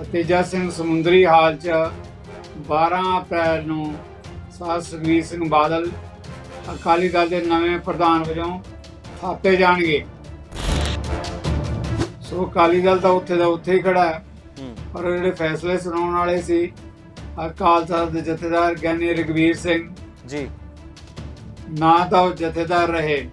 ਤੇਜਾ ਸਿੰਘ ਸਮੁੰਦਰੀ ਹਾਲ 'ਚ 12 ਅਪ੍ਰੈਲ ਨੂੰ ਸਾਧ ਸੁਖਬੀਰ ਸਿੰਘ ਬਾਦਲ ਅਕਾਲੀ ਦਲ ਦੇ ਨਵੇਂ ਪ੍ਰਧਾਨ ਵਜੋਂ ਥਾਪੇ ਜਾਣਗੇ। ਸੋ ਅਕਾਲੀ ਦਲ ਤਾਂ ਉੱਥੇ ਦਾ ਉੱਥੇ ਹੀ ਖੜਾ ਹੈ। ਪਰ ਜਿਹੜੇ ਫੈਸਲੇ ਸੁਣਾਉਣ ਵਾਲੇ ਸੀ ਅਕਾਲ ਤਖਤ ਦੇ ਜਥੇਦਾਰ ਗਿਆਨੀ ਰਗਵੀਰ ਸਿੰਘ। ਜੀ। ਨਾ ਤਾਂ ਉਹ ਜਥੇਦਾਰ ਰਹੇ।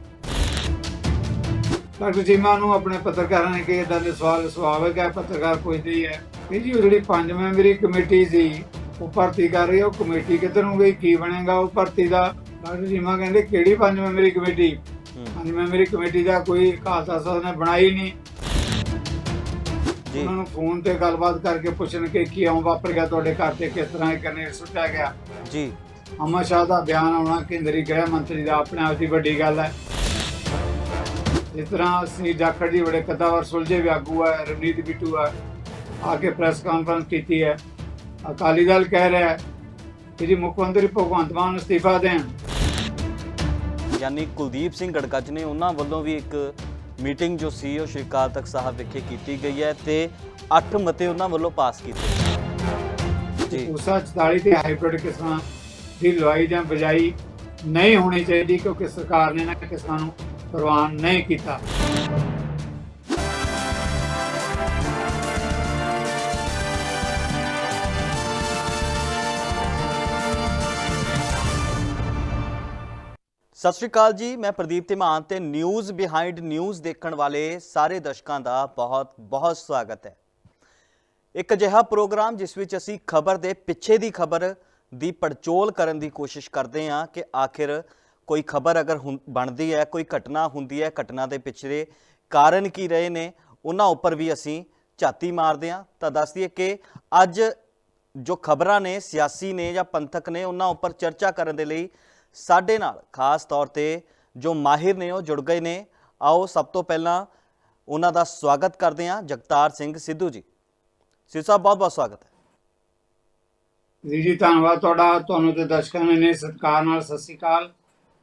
ਡਾਕਟਰ ਚੀਮਾ ਨੂੰ ਆਪਣੇ ਪੱਤਰਕਾਰਾਂ ਨੇ ਕਿਹਾ ਇਦਾਂ ਦੇ ਸਵਾਲ ਸੁਭਾਵਿਕ ਹੈ ਪੱਤਰਕਾਰ ਪੁੱਛਦੇ ਹੀ ਹੈ। ਕਿ ਜੀ ਉਹ ਜਿਹੜੀ ਪੰਜ ਮੈਂਬਰੀ ਕਮੇਟੀ ਸੀ ਉਹ ਭਰਤੀ ਕਰ ਰਹੀ ਹੈ ਉਹ ਕਮੇਟੀ ਕਿੱਧਰ ਨੂੰ ਗਈ ਕੀ ਬਣੇਗਾ ਉਹ ਭਰਤੀ ਦਾ? ਡਾਕਟਰ ਚੀਮਾ ਕਹਿੰਦੇ ਕਿਹੜੀ ਪੰਜ ਮੈਂਬਰੀ ਕਮੇਟੀ? ਪੰਜ ਮੈਂਬਰੀ ਕਮੇਟੀ ਦਾ ਕੋਈ ਖਾਲਸਾ ਸਾਹਿਬ ਨੇ ਬਣਾਈ ਨਹੀਂ। ਜੀ। ਉਹਨਾਂ ਨੂੰ ਫੋਨ ਤੇ ਗੱਲਬਾਤ ਕਰਕੇ ਪੁੱਛਣ ਕਿ ਕੀ ਆਉਂ ਵਾਪਰ ਗਿਆ ਤੁਹਾਡੇ ਘਰ ਤੇ ਕਿਸ ਤਰ੍ਹਾਂ ਇਹ ਕਰਨੇ ਸੁੱਟਿਆ ਗਿਆ। ਜੀ। ਅਮਰ ਸ਼ਾਹ ਦਾ ਬਿਆਨ ਆਉਣਾ ਕੇਂਦਰੀ ਗ੍ਰਹਿ ਮੰਤਰੀ ਦਾ ਆਪਣੇ ਆਪ ਦੀ ਵੱਡੀ ਗੱਲ ਹੈ। ਜਿਸ ਤਰ੍ਹਾਂ ਅਸੀਂ ਜਾਖੜ ਜੀ ਬੜੇ ਕਦਾਵਰ ਸੁਲਝੇ ਵੀ ਆਗੂ ਹੈ ਰਵਨੀਤ ਬਿੱਟੂ ਹੈ ਆ ਕੇ ਪ੍ਰੈਸ ਕਾਨਫਰੰਸ ਕੀਤੀ ਹੈ। ਅਕਾਲੀ ਦਲ ਕਹਿ ਰਿਹਾ ਹੈ ਕਿ ਜੀ ਮੁੱਖ ਮੰਤਰੀ ਭਗਵੰਤ ਮਾਨ ਅਸਤੀਫਾ ਦੇਣ। ਯਾਨੀ ਕੁਲਦੀਪ ਸਿੰਘ ਗੜਗੱਜ ਨੇ ਉਹਨਾਂ ਵੱਲੋਂ ਵੀ ਇੱਕ ਮੀਟਿੰਗ ਜੋ ਸੀ ਉਹ ਸ਼੍ਰੀ ਅਕਾਲ ਤਖਤ ਸਾਹਿਬ ਵਿਖੇ ਕੀਤੀ ਗਈ ਹੈ ਤੇ 8 ਮਤੇ ਉਹਨਾਂ ਵੱਲੋਂ ਪਾਸ ਕੀਤੇ ਜੀ। ਉਸਾ 44 ਤੇ ਹਾਈਬ੍ਰਿਡ ਕਿਸਾਨ ਦੀ ਲਵਾਈ ਜਾਂ ਬਜਾਈ ਨਹੀਂ ਹੋਣੀ ਚਾਹੀਦੀ ਕਿਉਂਕਿ ਸਰਕਾਰ ਨੇ ਨਾ ਕਿਸਾਨਾਂ ਨੂੰ ਪ੍ਰਵਾਨ ਨਹੀਂ ਕੀਤਾ। ਸਤਿ ਸ਼੍ਰੀ ਅਕਾਲ ਜੀ, ਮੈਂ ਪ੍ਰਦੀਪ ਧੀਮਾਨ ਤੇ ਨਿਊਜ਼ ਬਿਹਾਈਂਡ ਨਿਊਜ਼ ਦੇਖਣ ਵਾਲੇ ਸਾਰੇ ਦਰਸ਼ਕਾਂ ਦਾ ਬਹੁਤ ਬਹੁਤ ਸਵਾਗਤ ਹੈ। ਇੱਕ ਅਜਿਹਾ ਪ੍ਰੋਗਰਾਮ ਜਿਸ ਵਿੱਚ ਅਸੀਂ ਖਬਰ ਦੇ ਪਿੱਛੇ ਦੀ ਖਬਰ ਦੀ ਪੜਚੋਲ ਕਰਨ ਦੀ ਕੋਸ਼ਿਸ਼ ਕਰਦੇ ਹਾਂ ਕਿ ਆਖਿਰ ਕੋਈ ਖਬਰ ਅਗਰ ਹੁੰ- ਬਣਦੀ ਹੈ, ਕੋਈ ਘਟਨਾ ਹੁੰਦੀ ਹੈ, ਘਟਨਾ ਦੇ ਪਿਛਲੇ ਕਾਰਨ ਕੀ ਰਹੇ ਨੇ, ਉਹਨਾਂ ਉੱਪਰ ਵੀ ਅਸੀਂ ਝਾਤੀ ਮਾਰਦੇ ਹਾਂ। ਤਾਂ ਦੱਸ ਦਈਏ ਕਿ ਅੱਜ ਜੋ ਖਬਰਾਂ ਨੇ, ਸਿਆਸੀ ਨੇ ਜਾਂ ਪੰਥਕ ਨੇ, ਉਹਨਾਂ ਉੱਪਰ ਚਰਚਾ ਕਰਨ ਦੇ ਲਈ ਸਾਡੇ ਨਾਲ ਖਾਸ ਤੌਰ ਤੇ ਜੋ ਮਾਹਿਰ ਨੇ ਉਹ ਜੁੜ ਗਏ ਨੇ। ਆਓ ਸਭ ਤੋਂ ਪਹਿਲਾਂ ਉਹਨਾਂ ਦਾ ਸਵਾਗਤ ਕਰਦੇ ਹਾਂ ਜਗਤਾਰ ਸਿੰਘ ਸਿੱਧੂ ਜੀ। ਸਿੱਧੂ ਸਾਹਿਬ ਬਹੁਤ ਬਹੁਤ ਸਵਾਗਤ ਹੈ। ਜੀ ਜੀ ਧੰਨਵਾਦ ਤੁਹਾਡਾ। ਤੁਹਾਨੂੰ ਤੇ ਦਰਸ਼ਕਾਂ ਨੇ ਨੇ ਸਤਿਕਾਰ ਨਾਲ ਸਤਿ ਸ੍ਰੀ ਅਕਾਲ।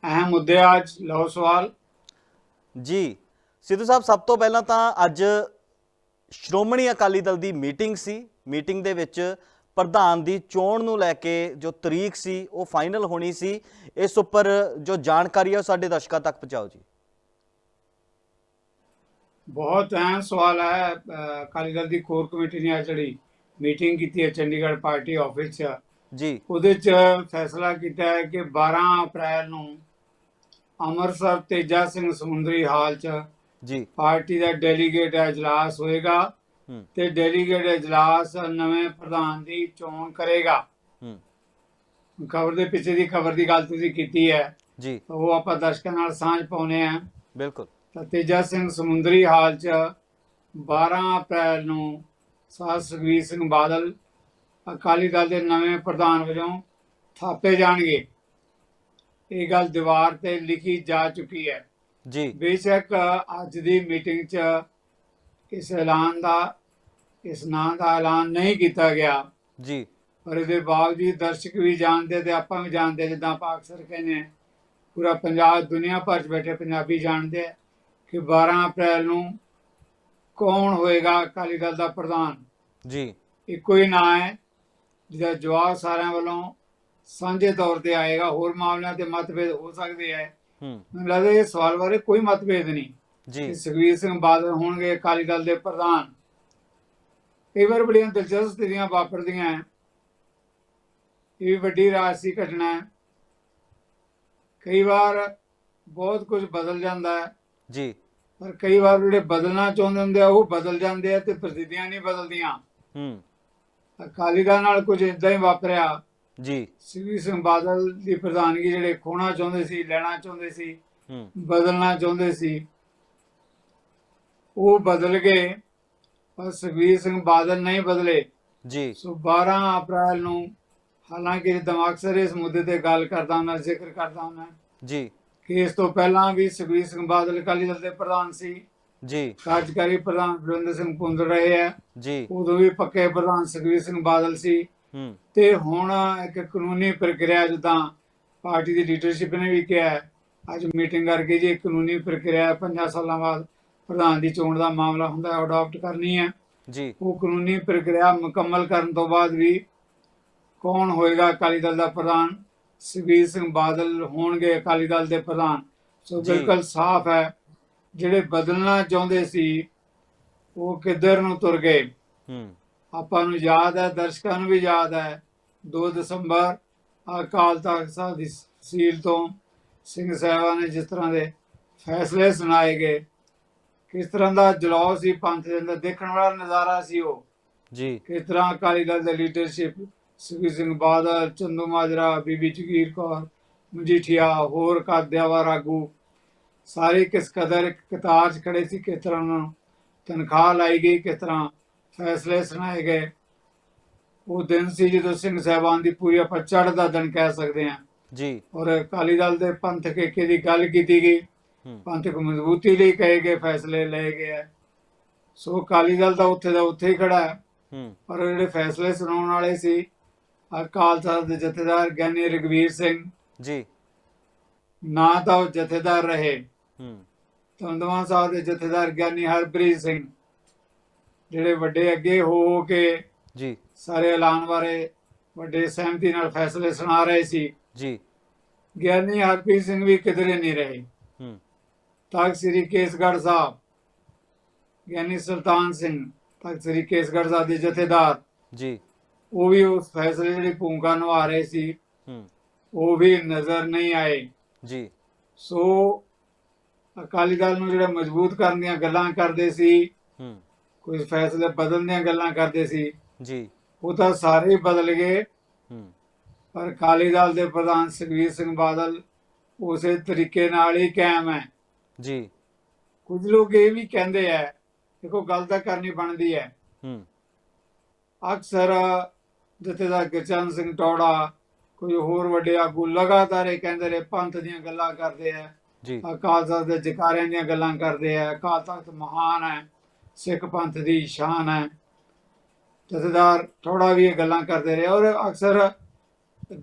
ਅਹਿਮ ਮੁੱਦੇ ਅੱਜ ਲਓ ਸਵਾਲ। ਜੀ ਸਿੱਧੂ ਸਾਹਿਬ ਸਭ ਤੋਂ ਪਹਿਲਾਂ ਤਾਂ ਅੱਜ ਸ਼੍ਰੋਮਣੀ ਅਕਾਲੀ ਦਲ ਦੀ ਮੀਟਿੰਗ ਸੀ। ਮੀਟਿੰਗ ਦੇ ਵਿੱਚ ਪ੍ਰਧਾਨ ਦੀ ਚੋਣ ਨੂੰ ਲੈ ਕੇ ਜੋ ਤਰੀਕ ਸੀ ਉਹ ਫਾਈਨਲ ਹੋਣੀ ਸੀ ਇਸ ਉੱਪਰ ਜੋ ਜਾਣਕਾਰੀ ਹੈ ਉਹ ਸਾਡੇ ਦਰਸ਼ਕਾਂ ਤੱਕ ਪਹੁੰਚਾਓ ਜੀ। ਬਹੁਤ ਅਹਿਮ ਸਵਾਲ ਹੈ ਅਕਾਲੀ ਦਲ ਦੀ ਕੋਰ ਕਮੇਟੀ ਨੇ ਜਿਹੜੀ ਮੀਟਿੰਗ ਕੀਤੀ ਹੈ ਚੰਡੀਗੜ੍ਹ ਪਾਰਟੀ ਆਫਿਸ 'ਚ। ਜੀ। ਉਹਦੇ 'ਚ ਫੈਸਲਾ ਕੀਤਾ ਹੈ ਕਿ 12 ਅਪ੍ਰੈਲ ਨੂੰ ਅੰਮ੍ਰਿਤਸਰ ਤੇਜਾ ਸਿੰਘ ਸਮੁੰਦਰੀ ਹਾਲ 'ਚ ਜੀ। ਪਾਰਟੀ ਦਾ ਡੈਲੀਗੇਟ ਇਜਲਾਸ ਹੋਏਗਾ। ਤੇ ਡੈਲੀਗੇਟ ਇਜਲਾਸ ਨਵੇਂ ਪ੍ਰਧਾਨ ਦੀ ਚੋਣ ਕਰੇਗਾ। ਹੂੰ। ਖਬਰ ਦੇ ਪਿੱਛੇ ਦੀ ਖਬਰ ਦੀ ਗੱਲ ਤੁਸੀਂ ਕੀਤੀ ਹੈ। ਜੀ। ਉਹ ਆਪਾਂ ਦਰਸ਼ਕਾਂ ਨਾਲ ਸਾਂਝ ਪਾਉਨੇ ਆ ਬਿਲਕੁਲ। ਤਾਂ ਤੇਜਾ ਸਿੰਘ ਸਮੁੰਦਰੀ ਹਾਲ 'ਚ 12 ਅਪ੍ਰੈਲ ਨੂੰ ਸਾਧ ਸੁਖਬੀਰ ਸਿੰਘ ਬਾਦਲ ਅਕਾਲੀ ਦਲ ਦੇ ਨਵੇਂ ਪ੍ਰਧਾਨ ਵਜੋਂ ਥਾਪੇ ਜਾਣਗੇ। ਇਹ ਗੱਲ ਦੀਵਾਰ ਤੇ ਲਿਖੀ ਜਾ ਚੁੱਕੀ ਹੈ। ਜੀ। ਬੇਸ਼ੱਕ ਅੱਜ ਦੀ ਮੀਟਿੰਗ 'ਚ ਇਸ ਐਲਾਨ ਦਾ ਇਸ ਨਾਂ ਦਾ ਐਲਾਨ ਨਹੀਂ ਕੀਤਾ ਗਿਆ। ਜੀ। ਪਰ ਇਹਦੇ ਬਾਵਜੂਦ ਦਰਸ਼ਕ ਵੀ ਜਾਣਦੇ ਤੇ ਆਪਾਂ ਵੀ ਜਾਣਦੇ ਜਿੱਦਾਂ ਆਪਾਂ ਅਕਸਰ ਕਹਿੰਦੇ ਪੂਰਾ ਪੰਜਾਬ ਦੁਨੀਆ ਭਰ 'ਚ ਬੈਠੇ ਪੰਜਾਬੀ ਜਾਣਦੇ ਆ ਕਿ 12 ਅਪ੍ਰੈਲ ਨੂੰ ਕੌਣ ਹੋਏਗਾ ਅਕਾਲੀ ਦਲ ਦਾ ਪ੍ਰਧਾਨ। ਜੀ। ਇੱਕੋ ਹੀ ਨਾਂ ਹੈ ਜਿਹਦਾ ਜਵਾਬ ਸਾਰਿਆਂ ਵੱਲੋਂ ਸਾਂਝੇ ਤੌਰ ਤੇ ਆਏਗਾ। ਹੋਰ ਮਾਮਲਿਆਂ ਤੇ ਮਤਭੇਦ ਹੋ ਸਕਦੇ ਹੈ ਹੂੰ। ਮੈਨੂੰ ਲੱਗਦਾ ਇਹ ਸਵਾਲ ਬਾਰੇ ਕੋਈ ਮਤਭੇਦ ਨਹੀਂ ਜੀ। ਕਿ ਸੁਖਬੀਰ ਸਿੰਘ ਬਾਦਲ ਹੋਣਗੇ ਅਕਾਲੀ ਦਲ ਦੇ ਪ੍ਰਧਾਨ। ਕਈ ਵਾਰ ਬੜੀਆਂ ਦਿਲਚਸਪ ਸਥਿਤੀਆਂ ਵਾਪਰਦੀਆਂ ਹੈ। ਇਹ ਵੀ ਵੱਡੀ ਰਾਜਸੀ ਘਟਨਾ ਹੈ। ਕਈ ਵਾਰ ਬਹੁਤ ਕੁਝ ਬਦਲ ਜਾਂਦਾ ਹੈ। ਜੀ। ਪਰ ਕਈ ਵਾਰ ਜਿਹੜੇ ਬਦਲਣਾ ਚਾਹੁੰਦੇ ਹੁੰਦੇ ਆ ਉਹ ਬਦਲ ਜਾਂਦੇ ਆ ਤੇ ਪ੍ਰਸਿੱਧੀਆਂ ਨਹੀਂ ਬਦਲਦੀਆਂ। ਹੂੰ। ਅਕਾਲੀ ਦਲ ਨਾਲ ਕੁਝ ਇਦਾਂ ਹੀ ਵਾਪਰਿਆ। ਜੀ। ਸੁਖਬੀਰ ਸਿੰਘ ਬਾਦਲ ਦੀ ਪ੍ਰਧਾਨਗੀ ਜਿਹੜੇ ਖੋਣਾ ਚਾਹੁੰਦੇ ਸੀ ਲੈਣਾ ਚਾਹੁੰਦੇ ਸੀ ਬਦਲਣਾ ਚਾਹੁੰਦੇ ਸੀ ਉਹ ਬਦਲ ਗਏ। ਪਰ ਸੁਖਬੀਰ ਸਿੰਘ ਬਾਦਲ ਨਹੀਂ ਬਦਲੇ। ਜੀ। ਸੋ 12 ਅਪ੍ਰੈਲ ਨੂੰ ਹਾਲਾਂਕਿ ਜਦੋਂ ਅਕਸਰ ਇਸ ਮੁੱਦੇ ਤੇ ਗੱਲ ਕਰਦਾ ਹਾਂ ਜ਼ਿਕਰ ਕਰਦਾ ਹਾਂ ਜੀ। ਕਿ ਇਸ ਤੋਂ ਪਹਿਲਾਂ ਵੀ ਸੁਖਬੀਰ ਸਿੰਘ ਬਾਦਲ ਅਕਾਲੀ ਦਲ ਦੇ ਪ੍ਰਧਾਨ ਸੀ। ਜੀ। ਕਾਰਜਕਾਰੀ ਪ੍ਰਧਾਨ ਵਰਿੰਦਰ ਸਿੰਘ ਪੁੰਦ ਰਹੇ ਹੈ ਜੀ। ਉਦੋਂ ਵੀ ਪੱਕੇ ਪ੍ਰਧਾਨ ਸੁਖਬੀਰ ਸਿੰਘ ਬਾਦਲ ਸੀ। ਹੂੰ। ਤੇ ਹੁਣ ਇੱਕ ਕਾਨੂੰਨੀ ਪ੍ਰਕਿਰਿਆ ਜਿੱਦਾਂ ਪਾਰਟੀ ਦੀ ਲੀਡਰਸ਼ਿਪ ਨੇ ਵੀ ਕਿਹਾ ਅੱਜ ਮੀਟਿੰਗ ਕਰਕੇ ਜੀ ਕਾਨੂੰਨੀ ਪ੍ਰਕਿਰਿਆ 5 ਸਾਲਾਂ ਬਾਅਦ ਪ੍ਰਧਾਨ ਦੀ ਚੋਣ ਦਾ ਮਾਮਲਾ ਹੁੰਦਾ ਹੈ ਅਡਾਪਟ ਕਰਨੀ ਹੈ। ਜੀ। ਉਹ ਕਾਨੂੰਨੀ ਪ੍ਰਕਿਰਿਆ ਮੁਕੰਮਲ ਕਰਨ ਤੋਂ ਬਾਅਦ ਵੀ ਕੌਣ ਹੋਏਗਾ ਅਕਾਲੀ ਦਲ ਦਾ ਪ੍ਰਧਾਨ? ਸੁਖਬੀਰ ਸਿੰਘ ਬਾਦਲ ਹੋਣਗੇ ਅਕਾਲੀ ਦਲ ਦੇ ਪ੍ਰਧਾਨ। ਸੋ। ਬਿਲਕੁਲ ਸਾਫ਼ ਹੈ ਜਿਹੜੇ ਬਦਲਣਾ ਚਾਹੁੰਦੇ ਸੀ ਉਹ ਕਿੱਧਰ ਨੂੰ ਤੁਰ ਗਏ? ਹੂੰ। ਆਪਾਂ ਨੂੰ ਯਾਦ ਹੈ ਦਰਸ਼ਕਾਂ ਨੂੰ ਵੀ ਯਾਦ ਹੈ 2 ਦਸੰਬਰ ਅਕਾਲ ਤਖਤ ਸਾਹਿਬ ਦੀ ਸੀਲ ਤੋਂ ਸਿੰਘ ਸਾਹਿਬਾਨ ਨੇ ਜਿਸ ਤਰ੍ਹਾਂ ਦੇ ਫੈਸਲੇ ਸੁਣਾਏ ਗਏ ਕਿਸ ਤਰ੍ਹਾਂ ਦਾ ਜਲਾਉ ਸੀ ਪੰਥ ਦੇ ਅੰਦਰ ਦੇਖਣ ਵਾਲਾ ਨਜ਼ਾਰਾ ਸੀ ਉਹ? ਜੀ। ਕਿਸ ਤਰ੍ਹਾਂ ਅਕਾਲੀ ਦਲ ਦੇ ਲੀਡਰਸ਼ਿਪ ਸੁਖਬੀਰ ਸਿੰਘ ਬਾਦਲ ਚੰਦੂ ਮਾਜਰਾ ਬੀਬੀ ਜਗੀਰ ਕੌਰ ਮਜੀਠੀਆ ਹੋਰ ਕਾਦਿਆਵਾਰ ਆਗੂ ਸਾਰੇ ਕਿਸ ਕਦਰ ਕਤਾਰ 'ਚ ਖੜੇ ਸੀ ਕਿਸ ਤਰ੍ਹਾਂ ਉਹਨਾਂ ਨੂੰ ਤਨਖਾਹ ਲਾਈ ਗਈ ਕਿਸ ਤਰ੍ਹਾਂ ਫੈਸਲੇ ਸੁਣਾਏ ਗਏ? ਉਹ ਦਿਨ ਸੀ ਜਦੋਂ ਸਿੰਘ ਸਾਹਿਬਾਨ ਦੀ ਪੂਰੀ ਆਪਾਂ ਚੜ੍ਹਦਾ ਦਿਨ ਕਹਿ ਸਕਦੇ ਹਾਂ। ਜੀ। ਔਰ ਅਕਾਲੀ ਦਲ ਦੇ ਪੰਥਕ ਏਕੇ ਦੀ ਗੱਲ ਕੀਤੀ ਗਈ। ਪੰਥਕ ਮਜ਼ਬੂਤੀ ਲਈ ਕਹੇ ਗਏ ਫੈਸਲੇ ਲਏ ਗਏ। ਸੋ ਅਕਾਲੀ ਦਲ ਦਾ ਉੱਥੇ ਦਾ ਉੱਥੇ ਹੀ ਖੜਾ ਹੈ। ਪਰ ਜਿਹੜੇ ਫੈਸਲੇ ਸੁਣਾਉਣ ਵਾਲੇ ਸੀ ਅਕਾਲ ਤਖਤ ਦੇ ਜਥੇਦਾਰ ਗਿਆਨੀ ਰਗਵੀਰ ਸਿੰਘ। ਜੀ। ਨਾ ਤਾਂ ਉਹ ਜਥੇਦਾਰ ਰਹੇ। ਹੂੰ। ਤੰਦਵਾ ਸਾਹਿਬ ਦੇ ਜਥੇਦਾਰ ਗਿਆਨੀ ਹਰਪ੍ਰੀਤ ਸਿੰਘ। ਜਿਹੜੇ ਵੱਡੇ ਅੱਗੇ ਹੋ ਹੋ ਕੇ ਜੀ। ਸਾਰੇ ਐਲਾਨ ਬਾਰੇ ਵੱਡੇ ਸਹਿਮਤੀ ਨਾਲ ਫੈਸਲੇ ਸੁਣਾ ਰਹੇ ਸੀ। ਜੀ। ਗਿਆਨੀ ਹਰਪ੍ਰੀਤ ਸਿੰਘ ਵੀ ਕਿਧਰੇ ਨਹੀਂ ਰਹੇ। ਹੂੰ। ਤਖਤ ਸ੍ਰੀ ਕੇਸਗੜ੍ਹ ਸਾਹਿਬ ਗਿਆਨੀ ਸੁਲਤਾਨ ਸਿੰਘ ਤਖਤ ਸ੍ਰੀ ਕੇਸਗੜ੍ਹ ਸਾਹਿਬ ਦੇ ਜਥੇਦਾਰ। ਜੀ। ਉਹ ਵੀ ਉਸ ਫੈਸਲੇ ਜਿਹੜੀ ਭੂਮਿਕਾ ਨਿਭਾ ਰਹੇ ਸੀ। ਉਹ ਵੀ ਨਜ਼ਰ ਨਹੀਂ ਆਏ। ਜੀ। ਸੋ ਅਕਾਲੀ ਦਲ ਨੂੰ ਜਿਹੜਾ ਮਜ਼ਬੂਤ ਕਰਨ ਦੀਆਂ ਗੱਲਾਂ ਕਰਦੇ ਸੀ ਹੂੰ। ਕੋਈ ਫੈਸਲੇ ਬਦਲਣ ਦੀਆਂ ਗੱਲਾਂ ਕਰਦੇ ਸੀ ਜੀ। ਉਹ ਤਾਂ ਸਾਰੇ ਬਦਲ ਗਏ। ਹੂੰ। ਪਰ ਅਕਾਲੀ ਦਲ ਦੇ ਪ੍ਰਧਾਨ ਸੁਖਬੀਰ ਸਿੰਘ ਬਾਦਲ ਉਸੇ ਤਰੀਕੇ ਨਾਲ ਹੀ ਕਾਇਮ ਹੈ। ਜੀ। ਕੁਝ ਲੋਕ ਇਹ ਵੀ ਕਹਿੰਦੇ ਆ ਦੇਖੋ ਗੱਲ ਤਾਂ ਕਰਨੀ ਬਣਦੀ ਹੈ। ਹੂੰ। ਅਕਸਰ ਜਥੇਦਾਰ ਗੁਰਚਰਨ ਸਿੰਘ ਟੌੜਾ ਕੋਈ ਹੋਰ ਵੱਡੇ ਆਗੂ ਲਗਾਤਾਰ ਇਹ ਕਹਿੰਦੇ ਰਹੇ ਪੰਥ ਦੀਆਂ ਗੱਲਾਂ ਕਰਦੇ ਆ। ਜੀ। ਅਕਾਲ ਤਖਤ ਦੇ ਜਕਾਰਿਆਂ ਦੀਆਂ ਗੱਲਾਂ ਕਰਦੇ ਆ। ਅਕਾਲ ਤਖਤ ਮਹਾਨ ਹੈ ਸਿੱਖ ਪੰਥ ਦੀ ਸ਼ਾਨ ਹੈ। ਜਥੇਦਾਰ ਥੋੜਾ ਵੀ ਇਹ ਗੱਲਾਂ ਕਰਦੇ ਰਹੇ ਔਰ ਅਕਸਰ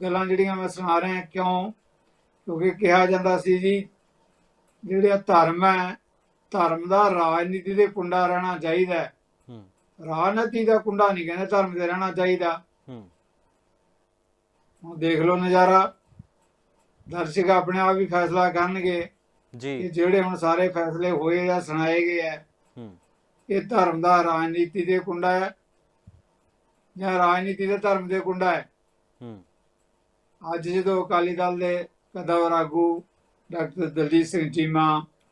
ਗੱਲਾਂ ਜਿਹੜੀਆਂ ਮੈਂ ਸੁਣਾ ਰਿਹਾ ਕਿਉਂ? ਕਿਉਂਕਿ ਕਿਹਾ ਜਾਂਦਾ ਸੀ ਜੀ ਜਿਹੜਾ ਧਰਮ ਹੈ ਧਰਮ ਦਾ ਰਾਜਨੀਤੀ ਦੇ ਕੁੰਡਾ ਰਹਿਣਾ ਚਾਹੀਦਾ ਹੈ। ਹੂੰ। ਰਾਜਨੀਤੀ ਦਾ ਕੁੰਡਾ ਨਹੀਂ ਕਹਿੰਦੇ ਧਰਮ ਦੇ ਰਹਿਣਾ ਚਾਹੀਦਾ। ਹੂੰ। ਹੁਣ ਦੇਖ ਲਓ ਨਜ਼ਾਰਾ। ਦਰਸ਼ਕ ਆਪਣੇ ਆਪ ਹੀ ਫੈਸਲਾ ਕਰਨਗੇ ਕਿ ਜੀ ਜਿਹੜੇ ਹੁਣ ਸਾਰੇ ਫੈਸਲੇ ਹੋਏ ਜਾਂ ਸੁਣਾਏ ਗਏ ਆ ਹੂੰ। ਇਹ ਧਰਮ ਦਾ ਰਾਜਨੀਤੀ ਦੇ ਕੁੰਡਾ ਹੈ ਜਾਂ ਰਾਜਨੀਤੀ ਦੇ ਧਰਮ ਦੇ ਕੁੰਡਾ ਹੈ। ਹੂੰ। ਅੱਜ ਜਦੋਂ ਅਕਾਲੀ ਦਲ ਦੇ ਕਦਵਰ ਆਗੂ ਡਾਕਟਰ ਦਲਜੀਤ ਸਿੰਘ ਚੀਮਾ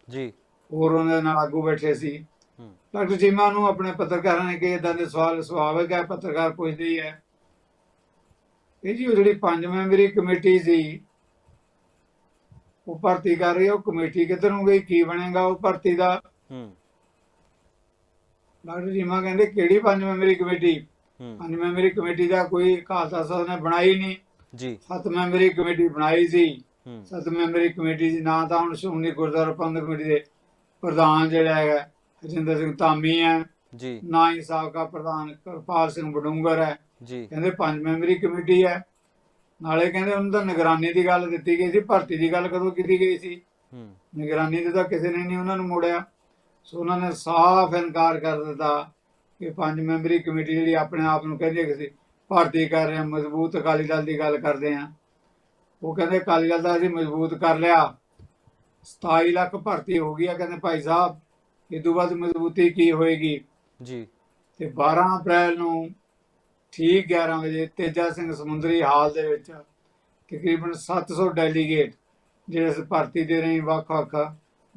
ਜੀ। ਹੋਰ ਉਹਨਾਂ ਦੇ ਨਾਲ ਆਗੂ ਬੈਠੇ ਸੀ। ਡਾਕਟਰ ਚੀਮਾ ਨੂੰ ਆਪਣੇ ਪੱਤਰਕਾਰਾਂ ਨੇ ਕਿ ਇਦਾਂ ਦੇ ਸਵਾਲ ਸੁਭਾਵਿਕ ਹੈ ਪੱਤਰਕਾਰ ਪੁੱਛਦੇ ਹੀ ਹੈ। ਇਹ ਜੀ ਉਹ ਜਿਹੜੀ ਪੰਜ ਮੈਂਬਰੀ ਕਮੇਟੀ ਸੀ ਉਹ ਭਰਤੀ ਕਰ ਰਹੀ ਉਹ ਕਮੇਟੀ ਕਿੱਧਰ ਨੂੰ ਗਈ ਕੀ ਬਣੇਗਾ ਉਹ ਭਰਤੀ ਦਾ? ਡਾਕਟਰ ਚੀਮਾ ਕਹਿੰਦੇ ਕਿਹੜੀ ਪੰਜ ਮੈਂਬਰੀ ਕਮੇਟੀ? ਪੰਜ ਮੈਂਬਰੀ ਕਮੇਟੀ ਦਾ ਕੋਈ ਖਾਲਸਾ ਸਾਹਿਬ ਨੇ ਬਣਾਈ ਨਹੀਂ। ਜੀ। ਸੱਤ ਮੈਂਬਰੀ ਕਮੇਟੀ ਬਣਾਈ ਸੀ। ਸੱਤ ਮੈਂਬਰੀ ਕਮੇਟੀ ਦੀ ਨਾਂ ਤਾਂ ਹੁਣ ਸ਼੍ਰੋਮਣੀ ਗੁਰਦੁਆਰਾ ਪ੍ਰਬੰਧਕ ਕਮੇਟੀ ਦੇ ਪ੍ਰਧਾਨ ਜਿਹੜਾ ਹੈਗਾ ਹਰਜਿੰਦਰ ਸਿੰਘ ਧਾਮੀ ਹੈ। ਜੀ। ਨਾ ਹੀ ਸਾਬਕਾ ਪ੍ਰਧਾਨ ਕਿਰਪਾਲ ਸਿੰਘ ਬਡੂੰਗਰ ਹੈ। ਜੀ। ਕਹਿੰਦੇ ਪੰਜ ਮੈਂਬਰੀ ਕਮੇਟੀ ਹੈ। ਨਾਲੇ ਕਹਿੰਦੇ ਉਹਨਾਂ ਦਾ ਨਿਗਰਾਨੀ ਦੀ ਗੱਲ ਦਿੱਤੀ ਗਈ ਸੀ ਭਰਤੀ ਦੀ ਗੱਲ ਕਦੋਂ ਕੀਤੀ ਗਈ ਸੀ? ਨਿਗਰਾਨੀ ਦੇ ਤਾਂ ਕਿਸੇ ਨੇ ਨਹੀਂ ਉਹਨਾਂ ਨੂੰ ਮੋੜਿਆ। ਸੋ ਉਹਨਾਂ ਨੇ ਸਾਫ਼ ਇਨਕਾਰ ਕਰ ਦਿੱਤਾ ਕਿ ਪੰਜ ਮੈਂਬਰੀ ਕਮੇਟੀ ਜਿਹੜੀ ਆਪਣੇ ਆਪ ਨੂੰ ਕਹਿੰਦੀ ਹੈ ਕਿ ਅਸੀਂ ਭਰਤੀ ਕਰ ਰਹੇ ਹਾਂ ਮਜ਼ਬੂਤ ਅਕਾਲੀ ਦਲ ਦੀ ਗੱਲ ਕਰਦੇ ਹਾਂ। ਉਹ ਕਹਿੰਦੇ ਅਕਾਲੀ ਦਲ ਦਾ ਅਸੀਂ ਮਜ਼ਬੂਤ ਕਰ ਲਿਆ। 27 ਲੱਖ ਭਰਤੀ ਹੋ ਗਈ ਆ ਕਹਿੰਦੇ ਭਾਈ ਸਾਹਿਬ। ਇਹ ਤੋਂ ਬਾਅਦ ਮਜ਼ਬੂਤੀ ਕੀ ਹੋਏਗੀ? ਜੀ। ਤੇ 12 ਅਪ੍ਰੈਲ ਨੂੰ ਠੀਕ 11 ਵਜੇ ਤੇਜਾ ਸਿੰਘ ਸਮੁੰਦਰੀ ਹਾਲ ਦੇ ਵਿੱਚ ਤਕਰੀਬਨ 700 ਡੈਲੀਗੇਟ ਜਿਹੜੇ ਭਰਤੀ ਦੇ ਰਹੀ ਵੱਖ-ਵੱਖ